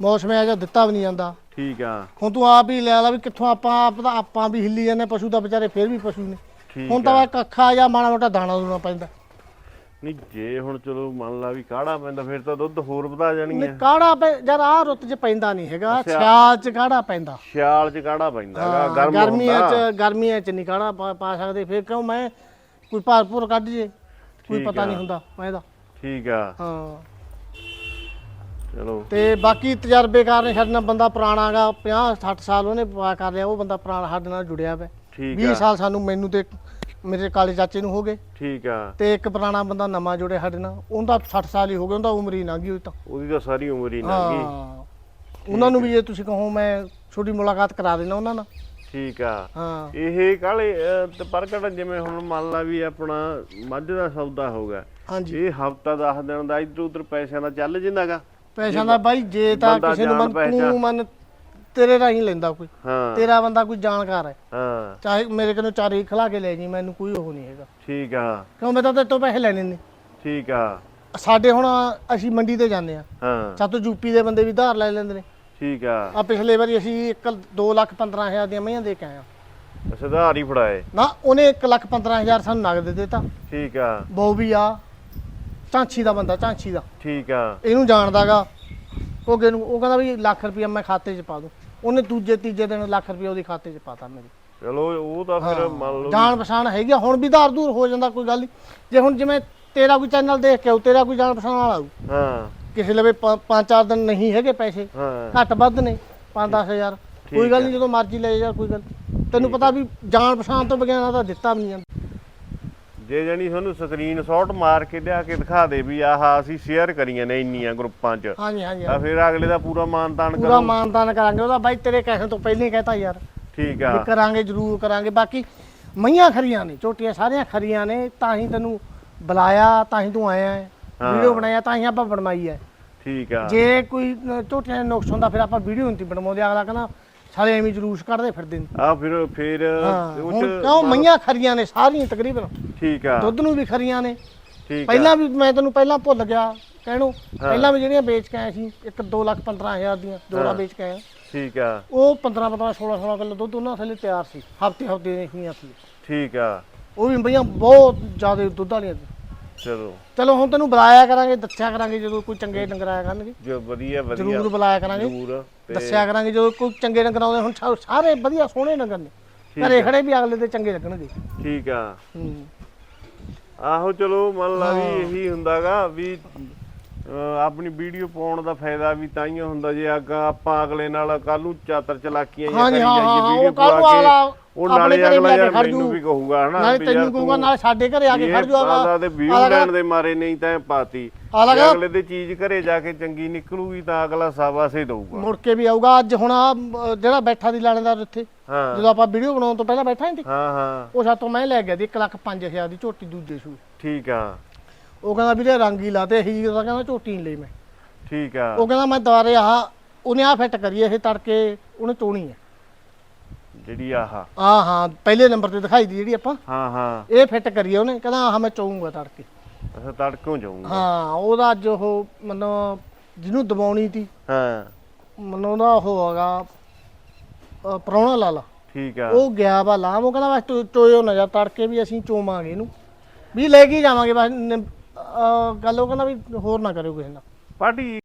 ਮੌਸਮ ਇਹੋ ਜਿਹਾ ਦਿੱਤਾ ਵੀ ਨਹੀਂ ਜਾਂਦਾ। ਠੀਕ ਆ। ਹੁਣ ਤੂੰ ਆਪ ਹੀ ਲੈ ਲਾ ਵੀ ਕਿੱਥੋਂ ਆਪਾਂ ਆਪ ਦਾ ਆਪਾਂ ਵੀ ਹਿੱਲੀ ਜਾਂਦੇ ਪਸ਼ੂ ਤਾਂ ਵਿਚਾਰੇ ਫੇਰ ਵੀ ਪਸ਼ੂ ਨੇ। ਠੀਕ ਹੁਣ ਤਾਂ ਇੱਕ ਅੱਖਾ ਜਾਂ ਮਾੜਾ ਮੋਟਾ ਦਾਣਾ ਦੂਣਾ ਪੈਂਦਾ। ਨਹੀਂ ਜੇ ਹੁਣ ਚਲੋ ਮੰਨ ਲਾ ਵੀ ਕਾੜਾ ਪੈਂਦਾ ਫਿਰ ਤਾਂ ਦੁੱਧ ਹੋਰ ਵਧਾ ਜਾਣੀ ਨਹੀਂ ਹੈ ਕਾੜਾ ਪੈ ਯਾਰ ਆਹ ਰੁੱਤ 'ਚ ਪੈਂਦਾ ਨਹੀਂ ਹੈਗਾ ਅੱਛਾ। ਸਿਆਲ 'ਚ ਕਾੜਾ ਪੈਂਦਾ। ਸਿਆਲ ਚ ਕਾੜਾ ਪੈਂਦਾ ਹੈਗਾ ਹਾਂ, ਗਰਮ ਗਰਮੀਆਂ ਹੁੰਦਾ 'ਚ ਗਰਮੀਆਂ 'ਚ ਨਹੀਂ ਕਾੜਾ ਪਾ- ਪਾ ਸਕਦੇ ਫਿਰ ਕਿਉਂ ਮੈਂ ਕੋਈ ਭਾਰਪੂਰ ਕੱਢ ਜੇ ਕੋਈ ਠੀਕ ਪਤਾ ਆ। ਨਹੀਂ ਹੁੰਦਾ ਮੈਂ ਇਹਦਾ ਠੀਕ ਆ। ਹਾਂ। ਚਲੋ। ਤੇ ਬਾਕੀ ਤਜਰਬੇਕਾਰ ਨੇ ਸਾਡੇ ਨਾਲ ਬੰਦਾ ਪੁਰਾਣਾਗਾ 50 60 ਸਾਲ ਉਹਨੇ ਪਾ ਕਰ ਲਿਆ ਉਹ ਬੰਦਾ ਪੁਰਾਣਾ ਸਾਡੇ ਨਾਲ ਜੁੜਿਆ ਵਾ ਠੀਕ 20 ਆ। ਸਾਲ ਸਾਨੂੰ ਮੈਨੂੰ ਤੇ ਮੇਰੇ ਕਾਲੇ ਚਾਚੇ ਨੂੰ ਹੋ ਗਏ। ਠੀਕ ਆ। ਤੇ ਇੱਕ ਪੁਰਾਣਾ ਬੰਦਾ ਨਵਾਂ ਜੁੜਿਆ ਸਾਡੇ ਨਾਲ ਉਹਦਾ 60 ਸਾਲ ਹੀ ਹੋ ਗਏ ਉਹਦਾ ਉਮਰ ਹੀ ਲੰਘ ਗਈ ਉਹ ਤਾਂ। ਉਹਦੀ ਤਾਂ ਸਾਰੀ ਉਮਰ ਹੀ ਲੰਘ ਗਈ। ਹਾਂ। ਉਹਨਾਂ ਨੂੰ ਵੀ ਜੇ ਤੁਸੀਂ ਕਹੋ ਮੈਂ ਛੋਟੀ ਮੁਲਾਕਾਤ ਕਰਾ ਦੇਣਾ ਉਹਨਾਂ ਨਾਲ। ਠੀਕ ਆ। ਹਾਂ। ਇਹ ਕਾਲੇ ਅਹ, ਤੇ ਪ੍ਰਗਟ ਜਿਵੇਂ ਹੁਣ ਮੰਨ ਲਾ ਵੀ ਆਪਣਾ ਮੱਝ ਦਾ ਸੌਦਾ ਹੋ ਗਿਆ। ਹਾਂਜੀ। ਇਹ ਹਫਤਾ 10 ਦਿਨ ਦਾ ਇਧਰ ਉਧਰ ਪੈਸਿਆਂ ਦਾ ਚੱਲ ਜਿੰਦਾਗਾ। ਪੈਸਿਆਂ ਦਾ ਬਾਈ ਜੇ ਤਾਂ ਬੰਦਾ ਕਿਸੇ ਨੂੰ ਜਾਣ ਮਨ ਪਹਿਚਾਣ। ਤੂੰ ਮਨ ਤੇਰੇ ਰਾਹੀਂ ਲੈਂਦਾ ਕੋਈ। ਹਾਂ। ਤੇਰਾ ਬੰਦਾ ਕੋਈ ਜਾਣਕਾਰ ਹੈ। ਹਾਂ। ਚਾਹੇ ਮੇਰੇ ਕੋਲੋਂ ਚਾਰੇ ਹੀ ਖਲਾ ਕੇ ਲੈ ਜੀ ਮੈਨੂੰ ਕੋਈ ਉਹ ਨਹੀਂ ਹੈਗਾ। ਠੀਕ ਆ। ਕਿਉਂ ਮੈਂ ਤਾਂ ਤੇਰੇ ਤੋਂ ਪੈਸੇ ਲੈਣੇ ਨੇ। ਠੀਕ ਆ। ਸਾਡੇ ਹੁਣ ਅਸੀਂ ਮੰਡੀ ਤੇ ਜਾਂਦੇ ਆ। ਹਾਂ। ਸਾਤੋਂ ਯੂਪੀ ਦੇ ਬੰਦੇ ਵੀ ਧਾਰ ਲੈ ਲੈਂਦੇ ਨੇ। ਠੀਕ ਆ। ਆ ਪਿਛਲੇ ਵਾਰੀ ਅਸੀਂ 1 2 ਲੱਖ 15 ਹਜ਼ਾਰ ਦੀਆਂ ਮਈਆਂ ਦੇ ਕੇ ਆਏ ਆ। ਸਿਧਾਰ ਹੀ ਫੜਾਏ। ਨਾ ਉਹਨੇ 1 ਲੱਖ 15 ਹਜ਼ਾਰ ਸਾਨੂੰ ਨਗਦ ਦੇ ਦਿੱਤਾ। ਠੀਕ ਆ। ਬਹੁ ਵੀ ਆ ਝਾਂਛੀ ਦਾ ਬੰਦਾ ਝਾਂਛੀ ਦਾ। ਠੀਕ ਆ। ਇਹਨੂੰ ਜਾਣਦਾਗਾ। ਉਹ ਨੂੰ ਉਹ ਕਹਿੰਦਾ ਵੀ ਲੱਖ ਰੁਪਇਆ ਮੈਂ ਖਾਤੇ 'ਚ ਪਾ ਦੂੰ। ਉਹਨੇ ਦੂਜੇ ਤੀਜੇ ਦਿਨ ਲੱਖ ਰੁਪਇਆ ਉਹਦੇ ਖਾਤੇ 'ਚ ਪਾਤਾ ਮੇਰੇ। ਚਲੋ ਉਹ ਤਾਂ ਫਿਰ ਮੰਨ ਲਓ ਜਾਣ ਪਛਾਣ ਹੈਗੀ ਆ, ਹੁਣ ਵੀ ਧਾਰ ਦੂਰ ਹੋ ਜਾਂਦਾ ਕੋਈ ਗੱਲ ਨਹੀਂ ਜੇ ਹੁਣ ਜਿਵੇਂ ਤੇਰਾ ਕੋਈ ਚੈਨਲ ਦੇਖ ਕੇ ਆਊ ਤੇਰਾ ਕੋਈ ਜਾਣ ਪਛਾਣ ਵਾਲਾ ਆਊ। ਹਾਂ। ਕਿਸੇ ਲਵੇ ਪ- ਪੰਜ ਚਾਰ ਦਿਨ ਨਹੀਂ ਹੈਗੇ ਪੈਸੇ। ਹਾਂ। ਘੱਟ ਵੱਧ ਨੇ 5 ਹਜ਼ਾਰ। ਕੋਈ ਗੱਲ ਨਹੀਂ ਜਦੋਂ ਮਰਜ਼ੀ ਲੈ ਜਾ ਕੋਈ ਗੱਲ ਤੈਨੂੰ ਪਤਾ ਵੀ ਜਾਣ ਪਛਾਣ ਤੋਂ ਬਗੈਰ ਤਾਂ ਦਿੱਤਾ ਵੀ ਨਹੀਂ ਜਾਂਦਾ। ਜੇ ਜਣੀ ਤੁਹਾਨੂੰ ਸਕਰੀਨਸ਼ਾਟ ਮਾਰ ਕੇ ਲਿਆ ਕੇ ਦਿਖਾ ਦੇ ਵੀ ਆਹ ਅਸੀਂ ਸ਼ੇਅਰ ਕਰੀਆਂ ਨੇ ਇੰਨੀਆਂ ਗਰੁੱਪਾਂ 'ਚ ਹਾਂਜੀ ਹਾਂਜੀ ਤਾਂ ਫਿਰ ਅਗਲੇ ਦਾ ਪੂਰਾ ਮਾਨਤਾਨ ਪੂਰਾ ਕਰੋ। ਮਾਨਦਾਨ ਕਰਾਂਗੇ ਉਹਦਾ। ਬਾਈ ਤੇਰੇ ਕਹਿਣ ਤੋਂ ਪਹਿਲਾਂ ਹੀ ਕਹਤਾ ਯਾਰ। ਠੀਕ ਵੀ ਆ ਕਰਾਂਗੇ ਜ਼ਰੂਰ ਕਰਾਂਗੇ। ਬਾਕੀ ਮਈਆਂ ਖਰੀਆਂ ਨੇ ਝੋਟੀਆਂ ਸਾਰੀਆਂ ਖਰੀਆਂ ਨੇ ਤਾਂ ਹੀ ਤੈਨੂੰ ਬੁਲਾਇਆ ਤਾਂ ਹੀ ਤੂੰ ਆਇਆ ਹੈ। ਹਾਂ। ਵੀਡੀਓ ਬਣਾਇਆ ਤਾਂ ਹੀ ਆਪਾਂ ਬਣਵਾਈ ਹੈ। ਠੀਕ ਆ। ਜੇ ਕੋਈ ਅ, ਝੋਟੀਆਂ ਦਾ ਨੁਕਸ ਹੁੰਦਾ ਫਿਰ ਆਪਾਂ ਵੀਡੀਓ ਨਹੀਂ ਬਣਵਾਉਂਦੇ। ਅਗਲਾ ਕਹਿੰਦਾ ਸਾਰੇ ਐਵੇਂ ਜਲੂਸ ਕੱਢਦੇ ਫਿਰਦੇ ਨੇ। ਆ ਫਿਰ ਫਿਰ ਹਾਂ ਉਹ ਹੁਣ ਚ ਕਿਉਂ ਮਈਆਂ ਖਰੀਆਂ ਨੇ ਸਾਰੀਆਂ ਤਕਰੀਬਨ? ਠੀਕ ਆ। ਦੁੱਧ ਨੂੰ ਵੀ ਖਰੀਆਂ ਨੇ। ਠੀਕ ਆ। ਪਹਿਲਾਂ ਵੀ ਮੈਂ ਤੈਨੂੰ ਪਹਿਲਾਂ ਭੁੱਲ ਗਿਆ ਕਹਿਣੋ। ਪਹਿਲਾਂ ਵੀ ਜਿਹੜੀਆਂ ਵੇਚ ਕੇ ਆਏ ਸੀ ਇੱਕ 2 ਲੱਖ 15 ਹਜ਼ਾਰ ਦੀਆਂ ਜੋੜਾ ਵੇਚ ਕੇ ਆਏ। ਠੀਕ ਆ। ਉਹ 15 15 16 16 ਕਿਲੋ ਦੁੱਧ ਉਹਨਾਂ ਥੱਲੇ ਤਿਆਰ ਸੀ ਹਫ਼ਤੇ ਹਫ਼ਤੇ ਦੀਆਂ ਸੀ। ਠੀਕ ਆ। ਉਹ ਵੀ ਬਈਆਂ ਬਹੁਤ ਜ਼ਿਆਦਾ ਦੁੱਧ ਵਾਲੀਆਂ ਸੀ। ਚਲੋ। ਚਲੋ ਹੁਣ ਤੈਨੂੰ ਬੁਲਾਇਆ ਕਰਾਂਗੇ ਦੱਸਿਆ ਕਰਾਂਗੇ ਜਦੋਂ ਕੋਈ ਚੰਗੇ ਡੰਗਰ ਆਇਆ ਕਰਨਗੇ। ਜੋ ਵਧੀਆ ਵਧੀਆ। ਜ਼ਰੂਰ ਬੁਲਾਇਆ ਕਰਾਂਗੇ। ਜ਼ਰੂਰ ਤੇ ਦੱਸਿਆ ਕਰਾਂਗੇ ਜਦੋਂ ਕੋਈ ਚੰਗੇ ਡੰਗਰ ਆਉਂਦੇ ਹੁਣ ਸਾ- ਸਾਰੇ ਵਧੀਆ ਸੋਹਣੇ ਡੰਗਰ ਨੇ। ਘਰੇ ਖੜੇ ਵੀ ਅਗਲੇ ਦੇ ਚੰਗੇ ਲੱਗਣਗੇ। ਠੀਕ ਆ। ਹੂੰ। ਆਹੋ ਚਲੋ ਮੰਨ ਲਾ ਵੀ ਇਹੀ ਹੁੰਦਾਗਾ ਵੀ ਅਹ ਆਪਣੀ ਵੀਡੀਓ ਪਾਉਣ ਦਾ ਫਾਇਦਾ ਵੀ ਤਾਈਓ ਹੁੰਦਾ ਜੇ ਅੱਗਾ ਆਪਾਂ ਅਗਲੇ ਨਾਲ ਕੱਲ ਨੂੰ ਚਾਤਰ ਚਲਾਕੀਆਂ ਜਾਂ ਹਾਂਜੀ, ਕਰੀ ਹਾਂ, ਹਾਂ, ਜਾਈਏ ਵੀਡੀਓ ਉਹ ਕੱਲ੍ਹ ਨੂੰ ਪਾ ਕੇ ਅਗਲਾ ਉਹ ਆਪਣੇ ਨਾਲੇ ਘਰੇ ਅਗਲਾ ਲੈ ਕੇ ਯਾਰ ਖੜ ਮੈਨੂੰ ਜੂ। ਵੀ ਕਹੂਗਾ ਹਨਾ ਨਾਲੇ ਤੈਨੂੰ ਕਹੂਗਾ ਨਾਲ ਸਾਡੇ ਘਰੇ ਆ ਕੇ ਖੜ ਜੂ ਆਦਾ ਤੇ ਵਿਊ ਲੈਣ ਦੇ ਮਾਰੇ ਨਹੀਂ ਤਾਂ ਪਾਤੀ। ਅਗਲਾ ਜੇ ਅਗਲੇ ਦੇ ਚੀਜ਼ ਘਰੇ ਜਾ ਕੇ ਚੰਗੀ ਨਿਕਲੂਗੀ ਤਾਂ ਅਗਲਾ ਸਾਬਾਸੇ ਦਊਗਾ। ਮੁੜ ਕੇ ਵੀ ਆਊਗਾ ਅੱਜ ਹੁਣ ਅਹ, ਜਿਹੜਾ ਬੈਠਾ ਦੀ ਲਾਣੇਦਾਰ ਇੱਥੇ ਹਾਂ। ਜਦੋਂ ਆਪਾਂ ਵੀਡੀਓ ਬਣਾਉਣ ਤੋਂ ਪਹਿਲਾਂ ਬੈਠਾ ਨਹੀਂ ਸੀ ਹਾਂ ਹਾਂ। ਉਹ ਸਾਤੋਂ ਮੈਂ ਲੈ ਗਿਆ ਦੀ 1 ਲੱਖ 5000 ਦੀ ਝੋਟੀ ਦੂਜੇ ਸੂ। ਠੀਕ ਆ। ਉਹ ਕਹਿੰਦਾ ਵੀਰੇ ਰੰਗ ਹੀ ਲਾ ਤੇ ਹੀ ਦਾ ਕਹਿੰਦਾ ਝੋਟੀ ਨਹੀਂ ਲਈ ਮੈਂ। ਠੀਕ ਆ। ਉਹ ਕਹਿੰਦਾ ਮੈਂ ਦੁਬਾਰੇ ਆਹ ਉਹਨੇ ਆ ਫਿੱਟ ਕਰੀ ਇਹ ਤੜਕੇ ਉਹਨੇ ਚੋਣੀ ਹੈ ਜਿਹੜੀ ਆਹ। ਆ ਹਾਂ ਪਹਿਲੇ ਨੰਬਰ ਤੇ ਦਿਖਾਈ ਦੀ ਜਿਹੜੀ ਆਪਾਂ। ਹਾਂ ਹਾਂ। ਇਹ ਫਿੱਟ ਕਰੀ ਉਹਨੇ ਕਹਿੰਦਾ ਆਹ ਮੈਂ ਚੋਊਂਗਾ ਤੜਕੇ। ਅੱਛਾ ਤੜਕੋਂ ਜਾਊਂਗਾ। ਹਾਂ ਉਹਦਾ ਅੱਜ ਉਹ ਮੈਨੂੰ ਜਿਹਨੂੰ ਦਬਾਉਣੀ ਤੀ ਹਾਂ। ਮੈਨੂੰ ਉਹਦਾ ਉਹ ਹੈਗਾ ਪ੍ਰਾਹੁਣਾ ਲਾਲਾ। ਠੀਕ ਆ। ਉਹ ਗਿਆ ਵਾ ਲਾਮ ਉਹ ਕਹਿੰਦਾ ਬਸ ਤੂੰ ਚੋਇਓ ਨਾ ਜਾ ਤੜਕੇ ਵੀ ਅਸੀਂ ਚੋਵਾਂਗੇ ਇਹਨੂੰ। ਵੀ ਲੈ ਕੇ ਹੀ ਜਾਵਾਂਗੇ ਬਸ ਨ- ਅਹ ਗੱਲ ਉਹ ਕਹਿੰਦਾ ਵੀ ਹੋਰ ਨਾ ਕਰਿਓ ਕਿਸੇ ਨਾਲ। ਪਾਟੀ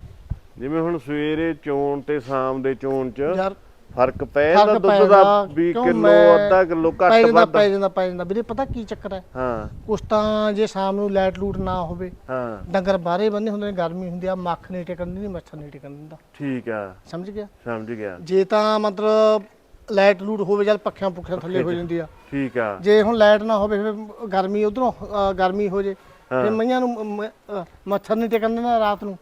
ਜਿਵੇਂ ਹੁਣ ਸਵੇਰੇ ਚੋਣ ਤੇ ਸ਼ਾਮ ਦੇ ਚੋਣ ਚ ਯਾਰ ਫ਼ਰਕ ਪੈ ਜਾਂਦਾ ਫ਼ਰਕ ਦੁੱਧ ਦਾ ਜਾਂਦਾ, 20 ਕਿਉਂ ਕਿਲੋ ਮੈਂ- ਅੱਧਾ ਕਿਲੋ ਪੈ ਘੱਟ ਜਾਂਦਾ ਵੱਧ। ਪੈ ਜਾਂਦਾ ਪੈ ਜਾਂਦਾ। ਵੀਰੇ ਪਤਾ ਕੀ ਚੱਕਰ ਹੈ? ਹਾਂ। ਕੁਛ ਤਾਂ ਜੇ ਸ਼ਾਮ ਨੂੰ ਲਾਈਟ ਲੂਟ ਨਾ ਹੋਵੇ ਹਾਂ। ਡੰਗਰ ਬਾਹਰੇ ਬੰਨੇ ਹੁੰਦੇ ਨੇ ਗਰਮੀ ਹੁੰਦੀ ਆ ਮੱਖ ਨਹੀਂ ਟਿਕਣ ਦਿੰਦੀ ਮੱਛਰ ਨਹੀਂ ਟਿਕਣ ਦਿੰਦਾ। ਠੀਕ ਆ। ਸਮਝ ਗਿਆ? ਸਮਝ ਗਿਆ। ਜੇ ਤਾਂ ਮਤਲਬ ਲਾਈਟ ਲੂਟ ਹੋਵੇ ਚੱਲ ਪੱਖਿਆਂ ਪੁੱਖਿਆਂ ਥੱਲੇ ਹੋ ਜਾਂਦੀ ਆ। ਠੀਕ ਆ। ਜੇ ਹੁਣ ਲਾਈਟ ਨਾ ਹੋਵੇ ਫਿਰ ਗਰਮੀ ਉਧਰੋਂ ਗਰਮੀ ਹੋ ਜੇ ਹਾਂ। ਫਿਰ ਮਈਆਂ ਨੂੰ ਮ- ਮ- ਅ, ਮੱਛਰ ਨਹੀਂ ਟਿਕਣ ਦਿੰਦਾ ਰਾਤ ਨੂੰ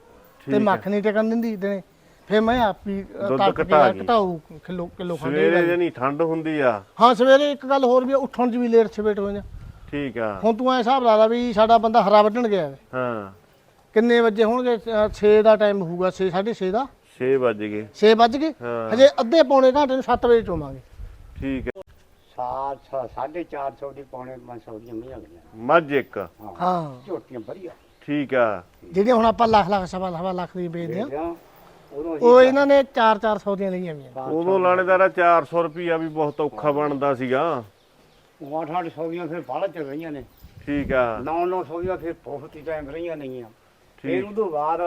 ਤੇ ਠੀਕ ਮੱਖ ਨਹੀਂ ਟਿਕਣ ਦਿੰਦੀ ਦਿਨੇ। ਫਿਰ ਮੈਂ ਆਪ ਦੁੱਧ ਘਟਾ ਗਈ। ਘਟਾਊ ਕਿਲੋ ਕਿਲੋ ਖਾਂਦੇ ਸਵੇਰੇ ਜਣੀ ਠੰਡ ਹੁੰਦੀ ਆ। ਹਾਂ ਸਵੇਰੇ ਇੱਕ ਗੱਲ ਹੋਰ ਵੀ ਆ, ਉੱਠਣ 'ਚ ਵੀ ਲੇਟ ਸਵੇਟ ਹੋ ਜਾਂਦਾ। ਠੀਕ ਆ। ਹੁਣ ਤੂੰ ਐ ਹਿਸਾਬ ਲਾ ਲਾ ਵੀ ਸਾਡਾ ਬੰਦਾ ਹਰਾ ਵੱਢਣ ਗਿਆ ਹੈ। ਹਾਂ। ਕਿੰਨੇ ਵਜੇ ਹੋਣਗੇ? 6 ਦਾ ਟਾਈਮ ਹੋਊਗਾ 6 6:30 ਦਾ। 6 ਵੱਜ ਗਏ। 6 ਵੱਜ ਗਏ? ਹਾਂ। ਹਜੇ ਅੱਧੇ ਪੌਣੇ ਘੰਟੇ ਨੂੰ 7 ਵਜੇ ਚੋਵਾਂਗੇ। ਠੀਕ ਸਾਢੇ ਚਾਰ ਸੌ ਦੀ ਪੌਣੇ 500 ਦੀਆਂ ਮੀਆਂ ਗਈਆਂ। ਮੱਝ ਇੱਕ। ਹਾਂ। ਝੋਟੀਆਂ ਵਧੀਆ ਠੀਕ ਆ। ਜਿਹੜੀਆਂ ਹੁਣ ਆਪਾਂ ਲੱਖ ਲੱਖ ਸਵਾ ਸਵਾ ਲੱਖ ਦੀ ਵੇਚਦੇ ਆ। ਉਦੋਂ ਉਹ ਇਹਨਾਂ ਨੇ 4-400 ਦੀਆਂ ਲਈਆਂ ਵੀਆਂ ਉਦੋਂ ਲਾਣੇਦਾਰਾ 400 ਰੁਪਿਆ ਵੀ ਬਹੁਤ ਔਖਾ ਬਣਦਾ ਸੀਗਾ। ਉਹ ਅੱਠ ਅੱਠ ਸੌ ਦੀਆਂ ਫਿਰ ਬਾਹਲਾ ਚੱਲ ਰਹੀਆਂ ਨੇ। ਠੀਕ ਆ। ਨੌ ਨੌ ਸੌ ਦੀਆਂ ਫਿਰ ਬਹੁਤ ਹੀ ਟਾਈਮ ਰਹੀਆਂ ਨਹੀਂਆਂ ਫਿਰ ਠੀਕ। ਉਦੋਂ ਬਾਅਦ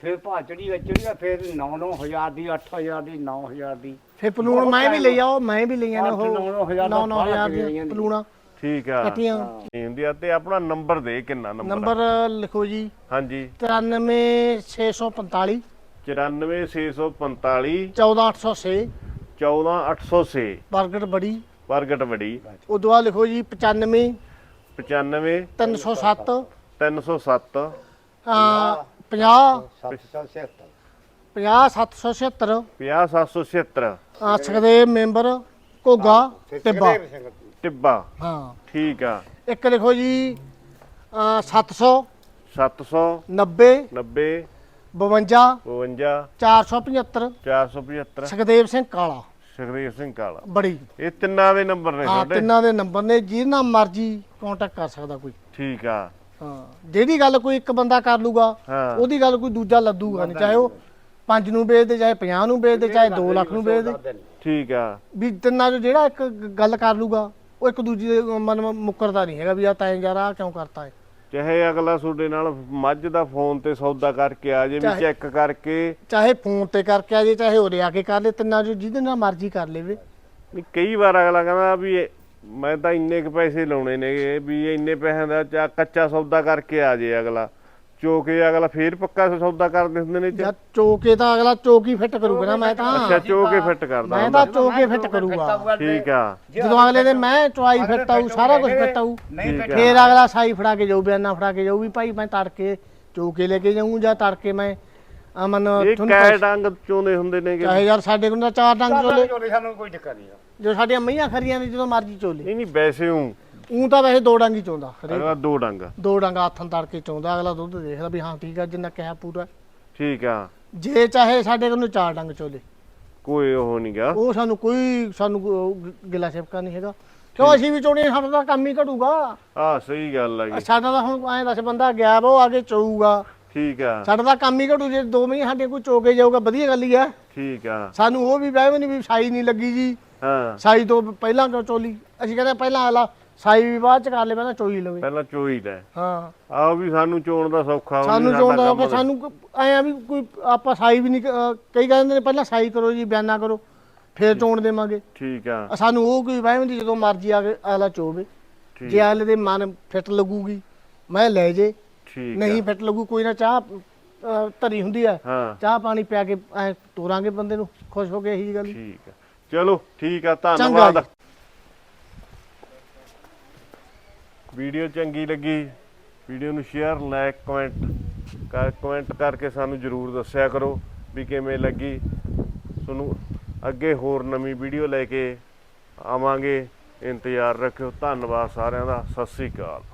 ਫਿਰ ਭਾ ਚੜੀ ਚੜੀਆਂ ਫਿਰ 9-9000 ਦੀ 8000 ਦੀ 9000 ਦੀ। ਫਿਰ ਪਲੂਣ ਮੈਂ ਵੀ ਲਈ ਆ ਉਹ ਮੈਂ ਵੀ ਲਈਆਂ ਨੇ ਉਹ। ਨੌ, ਨੌ ਹਜ਼ਾਰ ਦਾ 9-9000 ਬਾਹਲਾ ਦੀਆਂ ਲਈਆਂ ਨੇ। ਪਲੂਣਾ ਠੀਕ ਆ। ਕੱਟੀਆਂ। ਨਹੀਂ ਹੁੰਦੀ ਆ ਤੇ ਆਪਣਾ ਨੰਬਰ ਦੇ ਕਿੰਨਾ ਨੰਬਰ ਨੰਬਰ ਲਿਖੋ ਜੀ। ਹਾਂਜੀ। 93645 94645 14806 14806 ਬਰਗੜ ਬੜੀ। ਪ੍ਰਗਟ ਬੜੀ। ਉਦੋਂ ਬਾਅਦ ਲਿਖੋ ਜੀ 95 95 307 307 ਅਹ, 50 777 50 776 50776 ਅਹ, ਸੁਖਦੇਵ ਮੈਂਬਰ ਘੋਗਾ ਟਿੱਬਾ। ਟਿੱਬਾ। ਹਾਂ। ਠੀਕ ਆ। ਇੱਕ ਲਿਖੋ ਜੀ ਅਹ, 700 790 90 52 52 475 475 475 ਸੁਖਦੇਵ ਸਿੰਘ ਕਾਲਾ। ਸੁਖਦੇਵ ਸਿੰਘ ਕਾਲਾ। ਬੜੀ। ਇਹ ਤਿੰਨਾਂ ਦੇ ਨੰਬਰ ਨੇ ਹਾਂ ਤੁਹਾਡੇ? ਤਿੰਨਾਂ ਦੇ ਨੰਬਰ ਨੇ। ਜਿਹਨਾਂ ਮਰਜ਼ੀ ਕੰਟੈਕਟ ਕਰ ਸਕਦਾ ਕੋਈ। ਠੀਕ ਆ। ਹਾਂ ਜਿਹੜੀ ਗੱਲ ਕੋਈ ਇੱਕ ਬੰਦਾ ਕਰ ਲੂਗਾ ਹਾਂ। ਉਹਦੀ ਗੱਲ ਕੋਈ ਦੂਜਾ ਲੱਦੂਗਾ ਨਹੀਂ। ਚਾਹੇ ਉਹ 5 ਨੂੰ ਵੇਚਦੇ ਚਾਹੇ 50 ਨੂੰ ਵੇਚਦੇ ਚਾਹੇ 2 ਲੱਖ ਨੂੰ ਵੇਚਦੇ ਠੀਕ ਆ। ਵੀ ਤਿੰਨਾਂ ਚੋਂ ਜਿਹੜਾ ਇੱਕ ਗ- ਗੱਲ ਕਰ ਲੂਗਾ ਉਹ ਇੱਕ ਦੂਜੇ ਦੇ ਮਨ ਮੁੱਕਰਦਾ ਨਹੀਂ ਹੈਗਾ ਵੀ ਆ ਤੈਂ ਯਾਰ ਆ ਕਿਉਂ ਕਰਤਾ ਹੈ ਚਾਹੇ ਅਗਲਾ ਤੁਹਾਡੇ ਨਾਲ ਮੱਝ ਦਾ ਫੋਨ ਤੇ ਸੌਦਾ ਕਰਕੇ ਆ ਜੇ ਵੀ ਚਾਹੇ- ਚੈੱਕ ਕਰਕੇ। ਚਾਹੇ ਫੋਨ ਤੇ ਕਰਕੇ ਆ ਜੇ ਚਾਹੇ ਉਰੇ ਆ ਕੇ ਕਰ ਲੈ ਤਿੰਨਾਂ ਚੋਂ ਜਿਹਦੇ ਨਾਲ ਮਰਜ਼ੀ ਕਰ ਲੇਵੇ। ਵੀ ਕਈ ਵਾਰ ਅਗਲਾ ਕਹਿੰਦਾ ਵੀ ਇਹ- ਮੈਂ ਤਾਂ ਇੰਨੇ ਕ ਪੈਸੇ ਲਾਉਣੇ ਨੇਗੇ ਵੀ ਇੰਨੇ ਪੈਸਿਆਂ ਦਾ ਚਾ ਕੱਚਾ ਸੌਦਾ ਕਰਕੇ ਆ ਜੇ ਅਗਲਾ। ਚੋਕੇ ਅਗਲਾ ਫੇਰ ਪੱਕਾ ਸੌਦਾ ਕਰਦੇ ਹੁੰਦੇ ਨੇ ਜਾਂ ਚੋਕੇ ਤਾਂ ਅਗਲਾ ਚੋਕੀ ਫਿੱਟ ਕਰੂਗਾ ਨਾ ਮੈਂ ਤਾਂ ਅੱਛਾ ਚੋਕੇ ਫਿੱਟ ਕਰਦਾ ਮੈਂ ਤਾਂ ਚੋਕੇ ਫਿੱਟ ਕਰੂਗਾ। ਠੀਕ ਆ। ਜਦੋਂ ਅਗਲੇ ਦੇ ਮੈਂ ਚੁਆਈ ਫਿੱਟ ਆਊ ਸਾਰਾ ਕੁਝ ਫਿੱਟ ਆਊ ਨਹੀਂ ਠੀਕ ਆ। ਫੇਰ ਅਗਲਾ ਸਾਈ ਫੜਾ ਕੇ ਜਾਊ ਬਿਆਨਾ ਫੜਾ ਕੇ ਜਾਊ ਵੀ ਭਾਈ ਮੈਂ ਤੜਕੇ ਚੋਕੇ ਲੈ ਕੇ ਜਾਊਂ ਜਾਂ ਤੜਕੇ ਮੈਂ ਅਮਨ ਇਹ ਤੁਹਾਨੂੰ ਕੈ ਪੈਸੇ- ਡੰਗ ਚੋਂਦੇ ਹੁੰਦੇ ਨੇਗੇ। ਚਾਹੇ ਯਾਰ ਸਾਡੇ ਕੋਲ ਤਾਂ ਚਾਰ ਡੰਗ ਚੋਲੇ। ਚੋਲੇ ਸਾਨੂੰ ਕੋਈ ਦਿੱਕਤ ਨਹੀਂ ਜੋ ਸਾਡੀਆਂ ਮਈਆਂ ਖਰੀਆਂ ਨੇ ਜਦੋਂ ਮਰਜ਼ੀ ਚੋਲੇ। ਨਹੀਂ ਨਹੀਂ ਵੈਸੇ ਹੂੰ। ਉਂ ਤਾਂ ਵੈਸੇ ਦੋ ਡੰਗ ਹੀ ਚੋਂਦਾ। ਅਗਲਾ ਦੋ ਡੰਗ। ਦੋ ਡੰਗ ਹੱਥਾਂ ਤੜਕੇ ਚੋਂਦਾ ਅਗਲਾ ਦੁੱਧ ਦੇਖਦਾ ਵੀ ਹਾਂ ਠੀਕ ਆ ਜਿੰਨਾ ਕਿਹਾ ਪੂਰਾ। ਠੀਕ ਆ। ਜੇ ਚਾਹੇ ਸਾਡੇ ਕੋਲ ਚਾਰ ਡੰਗ ਚੋਲੇ। ਕੋਈ ਉਹ ਨਹੀਂਗਾ ਉਹ ਸਾਨੂੰ ਕੋਈ ਸਾਨੂੰ ਗਿਲਾ ਸਿਫਕਾ ਨਹੀਂ ਹੈਗਾ। ਕਿਉਂ ਅਸੀਂ ਵੀ ਚੋਣੇ ਸਾਡਾ ਤਾਂ ਕੰਮ ਹੀ ਘਟੂਗਾ। ਆ ਸਹੀ ਗੱਲ ਹੈਗੀ ਸਾਡਾ ਤਾਂ ਹੁਣ ਐਂ ਦੱਸ ਬੰਦਾ ਗਿਆ ਉਹ ਆਗੇ ਚੋਊਗਾ। ਠੀਕ ਆ। ਸਾਡਾ ਤਾਂ ਕੰਮ ਹੀ ਘਟੂ ਜੇ 2 ਮਹੀਨੇ ਸਾਡੇ ਕੋਈ ਚੋਕੇ ਜਾਊਗਾ ਵਧੀਆ ਗੱਲ ਹੀ ਆ। ਠੀਕ ਆ। ਸਾਨੂੰ ਉਹ ਵੀ ਵਹਿਮ ਨਹੀਂ ਵੀ ਸਾਈ ਨਹੀਂ ਲੱਗੀ ਜੀ। ਹਾਂ। ਸਾਈ ਤੋਂ ਪਹਿਲਾਂ ਕਿਉਂ ਚੋਲੀ ਅਸੀਂ ਕਹਿੰਦੇ ਪਹਿਲਾਂ ਆਲਾ ਸਾਈ ਵੀ ਬਾਅਦ ਚ ਕਰ ਲੈ ਪਹਿਲਾਂ ਚੋਈ ਲਵੇ। ਪਹਿਲਾਂ ਚੋਈ ਲੈ ਹਾਂ। ਆਹ ਵੀ ਸਾਨੂੰ ਚੋਣ ਦਾ ਸੌਖਾ ਹੋ ਸਾਨੂੰ ਚਾਹੁੰਦਾ ਕਿ ਸਾਨੂੰ ਐ ਵੀ ਕੋਈ ਆਪਾਂ ਸਾਈ ਵੀ ਨਹੀਂ ਕਈ ਕਹਿੰਦੇ ਨੇ ਪਹਿਲਾਂ ਸਾਈ ਕਰੋ ਜੀ ਬਿਆਨਾ ਕਰੋ ਫੇਰ ਚੋਣ ਦੇਵਾਂਗੇ। ਠੀਕ ਆ। ਸਾਨੂੰ ਉਹ ਕੋਈ ਵਹਿਮ ਨਹੀਂ ਜਦੋਂ ਮਰਜ਼ੀ ਆ ਕੇ ਆਲਾ ਚੋਵੇ। ਜੇ ਆਲੇ ਦੇ ਮਨ ਫਿੱਟ ਲੱਗੂਗੀ ਮੈਂ ਲੈ ਜੇ। ਠੀਕ ਨਹੀਂ ਆ ਫਿੱਟ ਲੱਗੂ ਕੋਈ ਨਾ ਚਾਹ ਧਰੀ ਹੁੰਦੀ ਆ। ਚਾਹ ਪਾਣੀ ਪਿਆ ਕੇ ਐ ਤੋਰਾਂਗੇ ਬੰਦੇ ਨੂੰ ਖੁਸ਼ ਹੋ ਕੇ ਇਹੀ ਗੱਲ ਠੀਕ ਆ। ਚਲੋ ਠੀਕ ਆ ਧੰਨਵਾਦ ਜੀ। ਵੀਡੀਓ ਚੰਗੀ ਲੱਗੀ, ਵੀਡੀਓ ਨੂੰ ਸ਼ੇਅਰ ਲਾਈਕ ਕਮੈਂਟ ਕਰ ਕਮੈਂਟ ਕਰਕੇ ਸਾਨੂੰ ਜਰੂਰ ਦੱਸਿਆ ਕਰੋ ਵੀ ਕਿਵੇਂ ਲੱਗੀ। ਤੁਹਾਨੂੰ ਅੱਗੇ ਹੋਰ ਨਵੀਂ ਵੀਡੀਓ ਲੈ ਕੇ ਆਵਾਂਗੇ। ਇੰਤਜ਼ਾਰ ਰੱਖਿਓ। ਧੰਨਵਾਦ ਸਾਰਿਆਂ ਦਾ। ਸਤਿ ਸ੍ਰੀ ਅਕਾਲ।